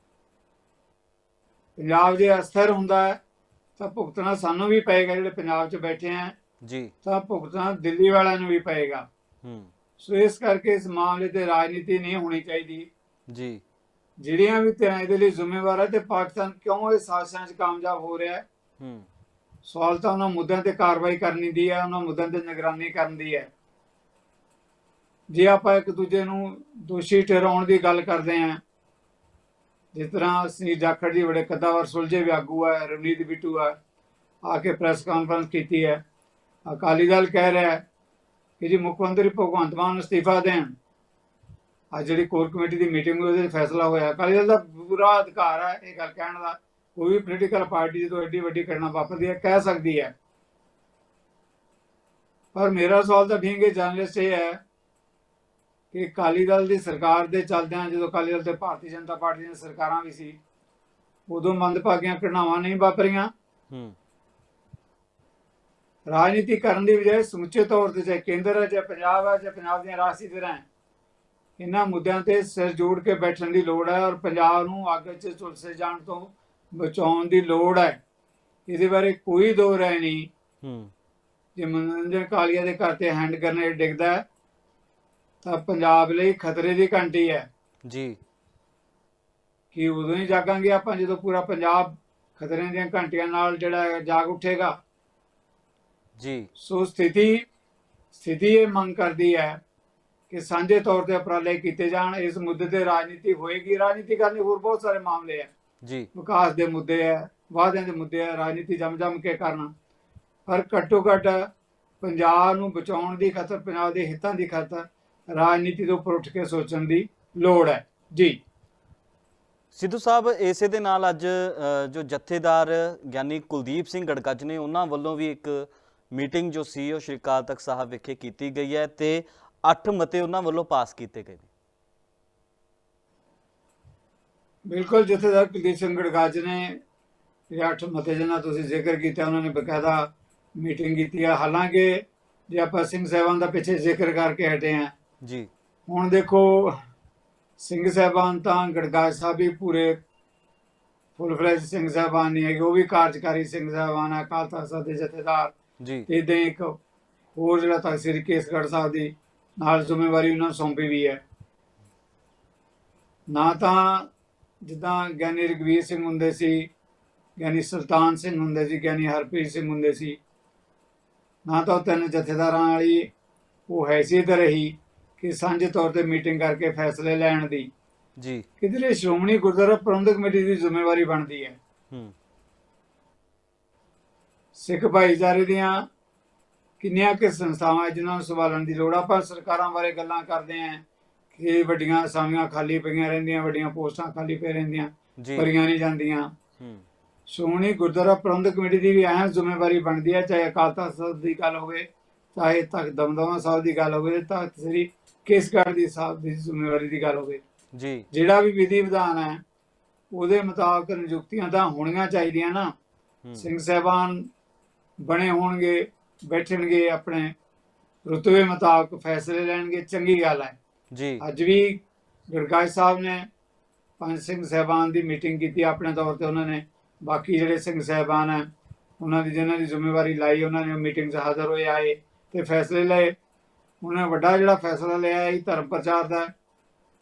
ਪੰਜਾਬ ਜੇ ਅਸਥਿਰ ਹੁੰਦਾ ਹੈ ਤਾਂ ਭੁਗਤਣਾ ਸਾਨੂੰ ਵੀ ਪਏਗਾ ਜਿਹੜੇ ਪੰਜਾਬ 'ਚ ਬੈਠੇ ਆ। ਜੀ। ਤਾਂ ਭੁਗਤਣਾ ਦਿੱਲੀ ਵਾਲਿਆਂ ਨੂੰ ਵੀ ਪਏਗਾ। ਹੂੰ। ਸੋ ਇਸ ਕਰਕੇ ਇਸ ਮਾਮਲੇ ਤੇ ਰਾਜਨੀਤੀ ਨਹੀਂ ਹੋਣੀ ਚਾਹੀਦੀ। ਜੀ। ਜਿਹੜੀਆਂ ਵੀ ਤਰ੍ਹਾਂ ਇਹਦੇ ਲਈ ਜ਼ਿੰਮੇਵਾਰ ਹੈ ਤੇ ਪਾਕਿਸਤਾਨ ਕਿਉਂ ਇਹ ਸਾਜ਼ਿਸ਼ਾਂ 'ਚ ਕਾਮਯਾਬ ਹੋ ਰਿਹਾ ਹੈ? ਹੂੰ। ਸਵਾਲ ਤਾਂ ਉਹਨਾਂ ਮੁੱਦਿਆਂ ਤੇ ਕਾਰਵਾਈ ਕਰਨੀ ਦੀ ਹੈ ਉਹਨਾਂ ਮੁੱਦਿਆਂ ਤੇ ਨਿਗਰਾਨੀ ਕਰਨ ਦੀ ਹੈ। ਜੇ ਆਪਾਂ ਇੱਕ ਦੂਜੇ ਨੂੰ ਦੋਸ਼ੀ ਠਹਿਰਾਉਣ ਦੀ ਗੱਲ ਕਰਦੇ ਹਾਂ ਜਿਸ ਤਰ੍ਹਾਂ ਸੁਨੀਲ ਜਾਖੜ ਜੀ ਬੜੇ ਕੱਦਾਵਰ ਸੁਲਝੇ ਵੀ ਆਗੂ ਹੈ ਰਵਨੀਤ ਬਿੱਟੂ ਹੈ ਆ ਕੇ ਪ੍ਰੈਸ ਕਾਨਫਰੰਸ ਕੀਤੀ ਹੈ। ਅਕਾਲੀ ਦਲ ਕਹਿ ਰਿਹਾ ਹੈ ਕਿ ਜੀ ਮੁੱਖ ਮੰਤਰੀ ਭਗਵੰਤ ਮਾਨ ਅਸਤੀਫਾ ਦੇਣ। ਅੱਜ ਜਿਹੜੀ ਕੋਰ ਕਮੇਟੀ ਦੀ ਮੀਟਿੰਗ ਹੋਈ, ਉਹਦੇ ਫੈਸਲਾ ਹੋਇਆ। ਅਕਾਲੀ ਦਲ ਦਾ ਪੂਰਾ ਅਧਿਕਾਰ ਹੈ ਇਹ ਗੱਲ ਕਹਿਣ ਦਾ। ਕੋਈ ਵੀ ਪੋਲੀਟੀਕਲ ਪਾਰਟੀ ਜਦੋਂ ਐਡੀ ਵੱਡੀ ਘਟਨਾ ਵਾਪਰਦੀ ਹੈ, ਕਹਿ ਸਕਦੀ ਹੈ। ਪਰ ਮੇਰਾ ਸਵਾਲ ਤਾਂ ਬੀਂਗੇ ਜਰਨਲਿਸਟ ਇਹ ਹੈ ਕਿ ਅਕਾਲੀ ਦਲ ਦੀ ਸਰਕਾਰ ਦੇ ਚੱਲਦਿਆਂ ਜਦੋਂ ਅਕਾਲੀ ਦਲ ਤੇ ਭਾਰਤੀ ਜਨਤਾ ਪਾਰਟੀ ਦੀਆਂ ਸਰਕਾਰਾਂ ਵੀ ਸੀ ਉਦੋਂ ਮੰਦਭਾਗੀਆਂ ਘਟਨਾਵਾਂ ਨਹੀਂ ਵਾਪਰੀਆਂ। ਹੂੰ। ਰਾਜਨੀਤੀ ਕਰਨ ਦੀ ਬਜਾਏ ਸਮੁੱਚੇ ਤੌਰ ਤੇ ਚਾਹੇ ਕੇਂਦਰ ਹੈ ਚਾਹੇ ਪੰਜਾਬ ਹੈ ਚਾਹੇ ਪੰਜਾਬ ਦੀਆਂ ਰਾਜਸੀ ਧਿਰਾਂ ਇਹਨਾਂ ਮੁੱਦਿਆਂ ਤੇ ਸਿਰ ਜੋੜ ਕੇ ਬੈਠਣ ਦੀ ਲੋੜ ਹੈ ਔਰ ਪੰਜਾਬ ਨੂੰ ਅੱਗ 'ਚ ਝੁਲਸੇ ਜਾਣ ਤੋਂ ਬਚਾਉਣ ਦੀ ਲੋੜ ਹੈ। ਇਹਦੇ ਬਾਰੇ ਕੋਈ ਦੋ ਰਾਏ ਨਹੀਂ। ਹੂੰ। ਜੇ ਮਨੋਰੰਜਨ ਕਾਲੀਆ ਦੇ ਘਰ ਤੇ ਹੈਂਡ ਗ੍ਰਨੇਡ ਡਿੱਗਦਾ ਹੈ, ਤਾਂ ਪੰਜਾਬ ਲਈ ਖਤਰੇ ਦੀ ਘੰਟੀ ਹੈ। ਜੀ। ਕਿ ਉਦੋਂ ਹੀ ਜਾਗਾਂਗੇ ਆਪਾਂ ਜਦੋਂ ਪੂਰਾ ਪੰਜਾਬ ਖਤਰੇ ਦੀਆਂ ਘੰਟੀਆਂ ਨਾਲ ਜਿਹੜਾ ਜਾਗ ਉੱਠੇਗਾ। ਜੀ। ਸੋ ਸਥਿਤੀ ਸਥਿਤੀ ਇਹ ਮੰਗ ਕਰਦੀ ਹੈ ਕਿ ਸਾਂਝੇ ਤੌਰ ਤੇ ਉਪਰਾਲੇ ਕੀਤੇ ਜਾਣ। ਇਸ ਮੁੱਦੇ ਤੇ ਰਾਜਨੀਤੀ ਹੋਏਗੀ। ਰਾਜਨੀਤੀ ਕਰਨੀ ਹੋਰ ਬਹੁਤ ਸਾਰੇ ਮਾਮਲੇ ਹੈ। ਜੀ। ਵਿਕਾਸ ਦੇ ਮੁੱਦੇ ਹੈ ਵਾਅਦਿਆਂ ਦੇ ਮੁੱਦੇ ਹੈ ਰਾਜਨੀਤੀ ਜਮ ਜਮ ਕੇ ਕਰਨਾ। ਪਰ ਘੱਟੋ ਘੱਟ ਪੰਜਾਬ ਨੂੰ ਬਚਾਉਣ ਦੀ ਖਾਤਰ ਪੰਜਾਬ ਦੇ ਹਿੱਤਾਂ ਦੀ ਖਾਤਰ ਰਾਜਨੀਤੀ ਤੋਂ ਉੱਪਰ ਉੱਠ ਕੇ ਸੋਚਣ ਦੀ ਲੋੜ ਹੈ। ਜੀ। ਸਿੱਧੂ ਸਾਹਿਬ ਇਸੇ ਦੇ ਨਾਲ ਅੱਜ ਜੋ ਜਥੇਦਾਰ ਗਿਆਨੀ ਕੁਲਦੀਪ ਸਿੰਘ ਗੜਗੱਜ ਨੇ ਉਹਨਾਂ ਵੱਲੋਂ ਵੀ ਇੱਕ ਮੀਟਿੰਗ ਜੋ ਸੀ ਉਹ ਸ਼੍ਰੀ ਅਕਾਲ ਤਖਤ ਸਾਹਿਬ ਵਿਖੇ ਕੀਤੀ ਗਈ ਹੈ ਤੇ 8 ਮਤੇ ਉਹਨਾਂ ਵੱਲੋਂ ਪਾਸ ਕੀਤੇ ਗਏ ਨੇ। ਬਿਲਕੁਲ ਜਥੇਦਾਰ ਕੁਲਦੀਪ ਸਿੰਘ ਗੜਗੱਜ ਨੇ ਇਹ ਅੱਠ ਮਤੇ ਜਿਹਨਾਂ ਤੁਸੀਂ ਜ਼ਿਕਰ ਕੀਤਾ ਉਹਨਾਂ ਨੇ ਬਕਾਇਦਾ ਮੀਟਿੰਗ ਕੀਤੀ ਹੈ ਹਾਲਾਂਕਿ ਜੇ ਆਪਾਂ ਸਿੰਘ ਸਾਹਿਬਾਨ ਦਾ ਪਿੱਛੇ ਜ਼ਿਕਰ ਕਰਕੇ ਹਟੇ ਆ ਜੀ। ਹੁਣ ਦੇਖੋ ਸਿੰਘ ਸਾਹਿਬਾਨ ਤਾਂ ਗੜਗਾਜ ਸਾਹਿਬ ਵੀ ਪੂਰੇ ਫੁੱਲ ਫਲੈਜ ਸਿੰਘ ਸਾਹਿਬਾਨ ਹੈਗੇ ਉਹ ਵੀ ਕਾਰਜਕਾਰੀ ਸਿੰਘ ਸਾਹਿਬਾਨ ਅਕਾਲ ਤਖਤ ਸਾਹਿਬ ਦੇ ਜਥੇਦਾਰ। ਜੀ। ਤੇ ਇਦਾਂ ਇੱਕ ਹੋਰ ਜਿਹੜਾ ਤਖਤ ਸ੍ਰੀ ਕੇਸਗੜ੍ਹ ਸਾਹਿਬ ਦੀ ਨਾਲ ਜ਼ਿੰਮੇਵਾਰੀ ਉਹਨਾਂ ਨੂੰ ਸੌਂਪੀ ਵੀ ਹੈ। ਨਾ ਤਾਂ ਜਿੱਦਾਂ ਗਿਆਨੀ ਰਗਵੀਰ ਸਿੰਘ ਹੁੰਦੇ ਸੀ ਗਿਆਨੀ ਸੁਲਤਾਨ ਸਿੰਘ ਹੁੰਦੇ ਸੀ ਗਿਆਨੀ ਹਰਪ੍ਰੀਤ ਸਿੰਘ ਹੁੰਦੇ ਸੀ ਨਾ ਤਾਂ ਤਿੰਨ ਜਥੇਦਾਰਾਂ ਵਾਲੀ ਉਹ ਹੈਸੀਅਤ ਰਹੀ। ਕਿ ਸਾਂਝੇ ਤੌਰ ਤੇ ਮੀਟਿੰਗ ਕਰਕੇ ਫੈਸਲੇ ਲੈਣ ਦੀ। ਜੀ। ਕਿਧਰੇ ਸ਼੍ਰੋਮਣੀ ਗੁਰਦੁਆਰਾ ਪ੍ਰਬੰਧਕ ਕਮੇਟੀ ਦੀ ਜ਼ਿੰਮੇਵਾਰੀ ਬਣਦੀ ਹੈ? ਹੂੰ। ਸਿੱਖ ਭਾਈਚਾਰੇ ਦੀਆਂ ਕਿੰਨੀਆਂ ਕਿ ਸੰਸਥਾਵਾਂ ਜਿਨ੍ਹਾਂ ਨੂੰ ਸੰਭਾਲਣ ਦੀ ਲੋੜ ਆ? ਪਰ ਸਰਕਾਰਾਂ ਬਾਰੇ ਗੱਲਾਂ ਕਰਦੇ ਆਂ ਕਿ ਵੱਡੀਆਂ ਅਸਾਮੀਆਂ ਖਾਲੀ ਪਈਆਂ ਰਹਿੰਦੀਆਂ ਵੱਡੀਆਂ ਪੋਸਟਾਂ ਖਾਲੀ ਪਈ ਰਹਿੰਦੀਆਂ ਭਰੀਆਂ ਨਹੀਂ ਜਾਂਦੀਆਂ। ਹੂੰ। ਸ਼੍ਰੋਮਣੀ ਗੁਰਦੁਆਰਾ ਪ੍ਰਬੰਧਕ ਕਮੇਟੀ ਦੀ ਵੀ ਅਹਿਮ ਜ਼ਿੰਮੇਵਾਰੀ ਬਣਦੀ ਹੈ ਚਾਹੇ ਅਕਾਲ ਤਖਤ ਦੀ ਗੱਲ ਹੋਵੇ ਚਾਹੇ ਤਖਤ ਦਮਦਮਾ ਸਾਹਿਬ ਦੀ ਗੱਲ ਹੋਵੇ ਤੇ ਤਖਤ ਸ੍ਰੀ ਕੇਸਗੜ੍ਹ ਦੀ ਸਾਹਿਬ ਦੀ ਜ਼ਿੰਮੇਵਾਰੀ ਦੀ ਗੱਲ ਹੋਵੇ। ਜੀ। ਜਿਹੜਾ ਵੀ ਵਿਧੀ ਵਿਧਾਨ ਹੈ ਉਹਦੇ ਮੁਤਾਬਕ ਨਿਯੁਕਤੀਆਂ ਤਾਂ ਹੋਣੀਆਂ ਚਾਹੀਦੀਆਂ ਨਾ। ਸਿੰਘ ਸਾਹਿਬਾਨ ਬਣੇ ਹੋਣਗੇ ਬੈਠਣਗੇ ਆਪਣੇ ਰੁਤਬੇ ਮੁਤਾਬਕ ਫੈਸਲੇ ਲੈਣਗੇ ਚੰਗੀ ਗੱਲ ਹੈ। ਜੀ। ਅੱਜ ਵੀ ਗੜਗਾਜ ਸਾਹਿਬ ਨੇ ਪੰਜ ਸਿੰਘ ਸਾਹਿਬਾਨ ਦੀ ਮੀਟਿੰਗ ਕੀਤੀ ਆਪਣੇ ਤੌਰ ਤੇ ਉਹਨਾਂ ਨੇ। ਬਾਕੀ ਜਿਹੜੇ ਸਿੰਘ ਸਾਹਿਬਾਨ ਹੈ ਉਹਨਾਂ ਦੀ ਜਿਹਨਾਂ ਦੀ ਜ਼ਿੰਮੇਵਾਰੀ ਲਾਈ ਉਹਨਾਂ ਨੇ ਮੀਟਿੰਗ 'ਚ ਹਾਜ਼ਰ ਹੋਏ ਆਏ ਤੇ ਫੈਸਲੇ ਲਏ। ਉਹਨਾਂ ਵੱਡਾ ਜਿਹੜਾ ਫੈਸਲਾ ਲਿਆ ਹੈ ਇਹ ਧਰਮ ਪ੍ਰਚਾਰ ਦਾ।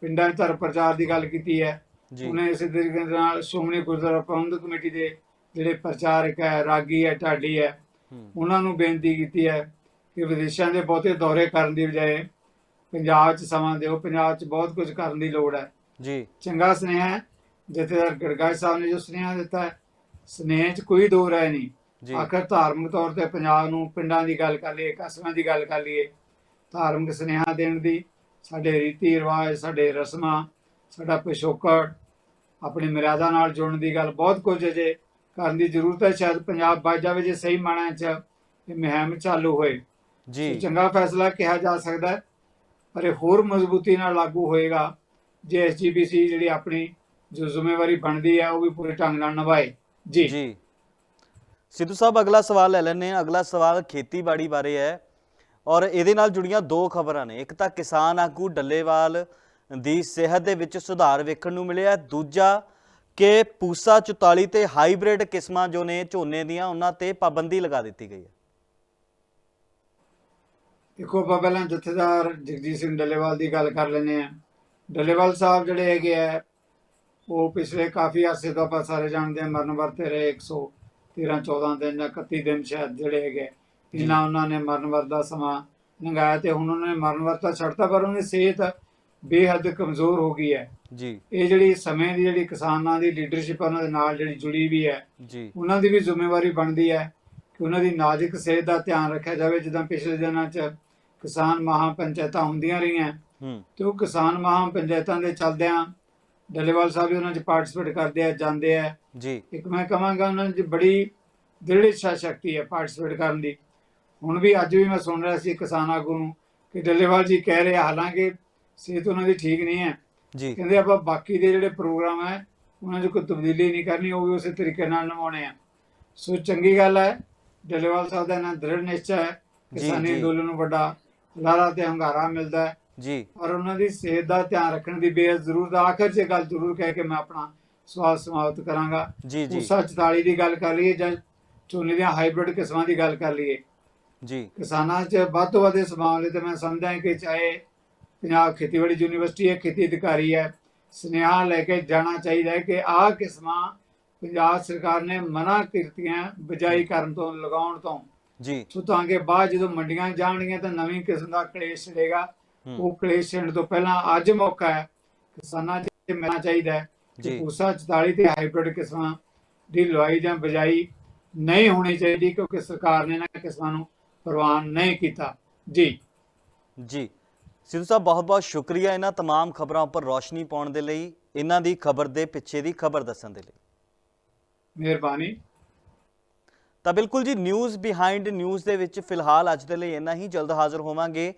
ਪਿੰਡਾਂ 'ਚ ਧਰਮ ਪ੍ਰਚਾਰ ਦੀ ਗੱਲ ਕੀਤੀ ਹੈ। ਉਹਨੇ ਇਸੇ ਤਰੀਕੇ ਦੇ ਨਾਲ ਸ਼੍ਰੋਮਣੀ ਗੁਰਦੁਆਰਾ ਪ੍ਰਬੰਧਕ ਕਮੇਟੀ ਦੇ ਜਿਹੜੇ ਪ੍ਰਚਾਰਕ ਹੈ ਰਾਗੀ ਹੈ ਢਾਡੀ ਹੈ ਉਹਨਾਂ ਨੂੰ ਬੇਨਤੀ ਕੀਤੀ ਹੈ ਕਿ ਵਿਦੇਸ਼ਾਂ ਦੇ ਬਹੁਤੇ ਦੌਰੇ ਕਰਨ ਦੀ ਬਜਾਏ ਪੰਜਾਬ 'ਚ ਸਮਾਂ ਦਿਓ। ਪੰਜਾਬ 'ਚ ਬਹੁਤ ਕੁਝ ਕਰਨ ਦੀ ਲੋੜ ਹੈ। ਜੀ। ਚੰਗਾ ਸੁਨੇਹਾ ਹੈ। ਜਥੇਦਾਰ ਗੜਗਾਜ ਸਾਹਿਬ ਨੇ ਜੋ ਸੁਨੇਹਾ ਦਿੱਤਾ ਹੈ ਸੁਨੇਹੇ 'ਚ ਕੋਈ ਦੋ ਰਾਏ ਨਹੀਂ। ਆਖਰ ਧਾਰਮਿਕ ਤੌਰ ਤੇ ਪੰਜਾਬ ਨੂੰ ਪਿੰਡਾਂ ਦੀ ਗੱਲ ਕਰ ਲਈਏ ਕਸਬਾਂ ਦੀ ਗੱਲ ਕਰ ਲਈਏ ਧਾਰਮਿਕ ਸੁਨੇਹਾ ਦੇਣ ਦੀ ਸਾਡੇ ਰੀਤੀ ਰਿਵਾਜ ਸਾਡੇ ਰਸਮਾਂ ਸਾਡਾ ਪਿਛੋਕੜ ਆਪਣੀ ਮਰਿਆਦਾ ਨਾਲ ਜੁੜਨ ਦੀ ਗੱਲ ਬਹੁਤ ਕੁਝ ਅਜੇ ਕਰਨ ਦੀ ਜ਼ਰੂਰਤ ਹੈ। ਸ਼ਾਇਦ ਪੰਜਾਬ ਬਚ ਜਾਵੇ ਜੇ ਸਹੀ ਮਾਣਾਂ 'ਚ ਇਹ ਮੁਹਿੰਮ ਚਾਲੂ ਹੋਏ। ਜੀ। ਚੰਗਾ ਫੈਸਲਾ ਕਿਹਾ ਜਾ ਸਕਦਾ ਪਰ ਇਹ ਹੋਰ ਮਜ਼ਬੂਤੀ ਨਾਲ ਲਾਗੂ ਹੋਏਗਾ। ਜੇ ਐਸਜੀਪੀਸੀ ਜਿਹੜੀ ਆਪਣੀ ਜੋ ਜ਼ਿੰਮੇਵਾਰੀ ਬਣਦੀ ਹੈ ਉਹ ਵੀ ਪੂਰੇ ਢੰਗ ਨਾਲ ਨਿਭਾਏ। ਜੀ। ਜੀ। ਸਿੱਧੂ ਸਾਹਿਬ ਅਗਲਾ ਸਵਾਲ ਲੈ ਹਾਂ। ਅਗਲਾ ਸਵਾਲ ਖੇਤੀਬਾੜੀ ਬਾਰੇ ਹੈ। ਔਰ ਇਹਦੇ ਨਾਲ ਜੁੜੀਆਂ ਦੋ ਖਬਰਾਂ ਨੇ। ਇੱਕ ਤਾਂ ਕਿਸਾਨ ਆਗੂ ਡੱਲੇਵਾਲ ਦੀ ਸਿਹਤ ਦੇ ਵਿੱਚ ਸੁਧਾਰ ਵੇਖਣ ਨੂੰ ਮਿਲਿਆ। ਦੂਜਾ ਕਿ ਪੂਸਾ 44 ਤੇ ਹਾਈਬ੍ਰਿਡ ਕਿਸਮਾਂ ਜੋ ਨੇ ਝੋਨੇ ਦੀਆਂ, ਉਹਨਾਂ ਤੇ ਪਾਬੰਦੀ ਲਗਾ ਦਿੱਤੀ ਗਈ ਹੈ। ਦੇਖੋ, ਆਪਾਂ ਪਹਿਲਾਂ ਜਥੇਦਾਰ ਜਗਜੀਤ ਸਿੰਘ ਡੱਲੇਵਾਲ ਦੀ ਗੱਲ ਕਰ ਲੈਂਦੇ ਆ ਡੱਲੇਵਾਲ ਸਾਹਿਬ ਜਿਹੜੇ ਹੈਗੇ ਆ, ਉਹ ਪਿਛਲੇ ਕਾਫੀ ਅਰਸੇ ਤੋਂ ਆਪਾਂ ਸਾਰੇ ਜਾਣਦੇ ਆ ਮਰਨ ਵਰਤੇ ਰਹੇ 113 14 ਦਿਨ ਜਾਂ 31 ਦਿਨ ਸ਼ਾਇਦ ਜਿਹੜੇ ਹੈਗੇ ਇਹਨਾਂ ਉਹਨਾਂ ਨੇ ਮਰਨ ਵਰਤ ਦਾ ਸਮਾਂ ਲੰਘਾਇਆ ਤੇ ਹੁਣ ਉਹਨਾਂ ਨੇ ਮਰਨ ਵਰਤਾ ਛੱਡਤਾ ਪਰ ਉਹਨਾਂ ਦੀ ਸਿਹਤ ਬੇਹੱਦ ਕਮਜ਼ੋਰ ਹੋ ਗਈ ਹੈ। ਜੀ। ਇਹ ਜਿਹੜੀ ਸਮੇਂ ਦੀ ਜਿਹੜੀ ਕਿਸਾਨਾਂ ਦੀ ਲੀਡਰਸ਼ਿਪ ਉਹਨਾਂ ਦੇ ਨਾਲ ਜਿਹੜੀ ਜੁੜੀ ਵੀ ਹੈ ਜੀ। ਉਹਨਾਂ ਦੀ ਵੀ ਜ਼ਿੰਮੇਵਾਰੀ ਬਣਦੀ ਹੈ ਕਿ ਉਹਨਾਂ ਦੀ ਨਾਜ਼ੁਕ ਸਿਹਤ ਦਾ ਧਿਆਨ ਰੱਖਿਆ ਜਾਵੇ। ਜਿੱਦਾਂ ਪਿਛਲੇ ਦਿਨਾਂ 'ਚ ਕਿਸਾਨ ਮਹਾਂ ਪੰਚਾਇਤਾਂ ਹੁੰਦੀਆਂ ਰਹੀਆਂ ਤੇ ਉਹ ਕਿਸਾਨ ਮਹਾਂ ਪੰਚਾਇਤਾਂ ਦੇ ਚੱਲਦਿਆਂ ਡੱਲੇਵਾਲ ਸਾਹਿਬ ਵੀ ਉਹਨਾਂ 'ਚ ਪਾਰਟਿਸਿਪੇਟ ਕਰਦੇ ਆ ਜਾਂਦੇ ਆ। ਜੀ। ਇੱਕ ਮੈਂ ਕਹਾਂਗਾ ਉਹਨਾਂ 'ਚ ਬੜੀ ਦ੍ਰਿੜ ਇੱਛਾ ਸ਼ਕਤੀ ਹੈ ਪਾਰਟਿਸਿਪੇਟ ਕਰਨ ਦੀ। ਹੁਣ ਵੀ ਅੱਜ ਵੀ ਮੈਂ ਸੁਣ ਰਿਹਾ ਸੀ ਕਿਸਾਨ ਆਗੂ ਨੂੰ ਕਿ ਡੱਲੇਵਾਲ ਜੀ ਕਹਿ ਰਹੇ ਹਾਲਾਂਕਿ ਸਿਹਤ ਉਹਨਾਂ ਦੀ ਠੀਕ ਨਹੀਂ ਹੈ। ਜੀ। ਕਹਿੰਦੇ ਆਪਾਂ ਬਾਕੀ ਦੇ ਜਿਹੜੇ ਪ੍ਰੋਗਰਾਮ ਹੈ ਉਹਨਾਂ 'ਚ ਕੋਈ ਤਬਦੀਲੀ ਨਹੀਂ ਕਰਨੀ ਉਹ ਵੀ ਉਸੇ ਤਰੀਕੇ ਨਾਲ ਨਿਭਾਉਣੇ ਆ। ਸੋ ਚੰਗੀ ਗੱਲ ਹੈ ਡੱਲੇਵਾਲ ਸਾਹਿਬ ਦਾ ਨਾ ਦ੍ਰਿੜ ਨਿਸ਼ਚਾ ਹੈ ਕਿਸਾਨੀ। ਅੰਦੋਲਨ ਨੂੰ ਵੱਡਾ ਲਾਰਾ ਤੇ ਹੰਗਾਰਾ ਮਿਲਦਾ ਹੈ। ਜੀ। ਔਰ ਉਹਨਾਂ ਦੀ ਸਿਹਤ ਦਾ ਧਿਆਨ ਰੱਖਣ ਦੀ ਬੇਹੱਦ ਜ਼ਰੂਰਤ ਹੈ ਆਖਰ 'ਚ ਗੱਲ ਜ਼ਰੂਰ ਕਹਿ ਕੇ ਮੈਂ ਆਪਣਾ ਸਵਾਲ ਸਮਾਪਤ ਕਰਾਂਗਾ। ਜੀ ਜੀ। ਉਸਾ 44 ਦੀ ਗੱਲ ਕਰ ਲਈਏ ਜਾਂ ਝੋਨੇ ਦੀਆਂ ਹਾਈਬ੍ਰਿਡ ਕਿਸਮਾਂ ਦੀ ਗੱਲ ਕਰ ਲਈਏ ਜੀ। ਕਿਸਾਨਾਂ 'ਚ ਵੱਧ ਤੋਂ ਵੱਧ ਇਸ ਮਾਮਲੇ ਤੇ ਮੈਂ ਸਮਝਦਾ ਕਿ ਚਾਹੇ ਪੰਜਾਬ ਖੇਤੀਬਾੜੀ ਯੂਨੀਵਰਸਿਟੀ ਹੈ ਖੇਤੀ ਅਧਿਕਾਰੀ ਹੈ ਸੁਨੇਹਾ ਲੈ ਕੇ ਜਾਣਾ ਚਾਹੀਦਾ ਹੈ ਕਿ ਆਹ ਕਿਸਮਾਂ ਪੰਜਾਬ ਸਰਕਾਰ ਨੇ ਮਨਾ ਕੀਤੀਆਂ ਬਜਾਈ ਕਰਨ ਤੋਂ ਲਗਾਉਣ ਤੋਂ। ਜੀ। ਸੋ ਤਾਂ ਕਿ ਬਾਅਦ ਜਦੋਂ ਮੰਡੀਆਂ ਜਾਣਗੀਆਂ ਤਾਂ ਨਵੀਂ ਕਿਸਮ ਦਾ ਕਲੇਸ਼ ਛੜੇਗਾ ਉਹ ਕਲੇਸ਼ ਛੜਨ ਤੋਂ ਪਹਿਲਾਂ ਅੱਜ ਮੌਕਾ ਹੈ। ਕਿਸਾਨਾਂ 'ਚ ਮਿਲਣਾ ਚਾਹੀਦਾ ਹੈ ਜੀ। ਪੂਸਾ 44 ਤੇ ਹਾਈਬ੍ਰਿਡ ਕਿਸਮਾਂ ਦੀ ਲਵਾਈ ਜਾਂ ਬਜਾਈ ਨਹੀਂ ਹੋਣੀ ਚਾਹੀਦੀ ਕਿਉਂਕਿ ਸਰਕਾਰ ਨੇ ਇਹਨਾਂ ਕਿਸਮਾਂ ਨੂੰ ਪ੍ਰਵਾਨ ਨਹੀਂ ਕੀਤਾ ਜੀ ਜੀ ਸਿੱਧੂ ਸਾਹਿਬ ਬਹੁਤ ਬਹੁਤ ਸ਼ੁਕਰੀਆ ਇਹਨਾਂ तमाम ਖਬਰਾਂ ਉੱਪਰ ਰੋਸ਼ਨੀ ਪਾਉਣ ਦੇ ਲਈ ਇਹਨਾਂ ਦੀ ਖਬਰ ਦੇ ਪਿੱਛੇ ਦੀ ਖਬਰ ਦੱਸਣ ਦੇ ਲਈ ਮਿਹਰਬਾਨੀ ਤਾਂ ਬਿਲਕੁਲ ਜੀ ਨਿਊਜ਼ ਬਿਹਾਈਂਡ ਨਿਊਜ਼ ਦੇ ਵਿੱਚ ਫਿਲਹਾਲ ਅੱਜ ਦੇ ਲਈ ਇੰਨਾ ਹੀ ਜਲਦ ਹਾਜ਼ਰ ਹੋਵਾਂਗੇ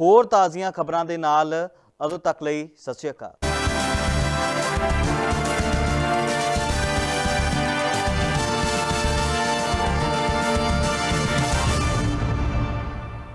ਹੋਰ ਤਾਜ਼ੀਆਂ ਖਬਰਾਂ ਦੇ ਨਾਲ ਉਦੋਂ ਤੱਕ ਲਈ ਸਤਿ ਸ਼੍ਰੀ ਅਕਾਲ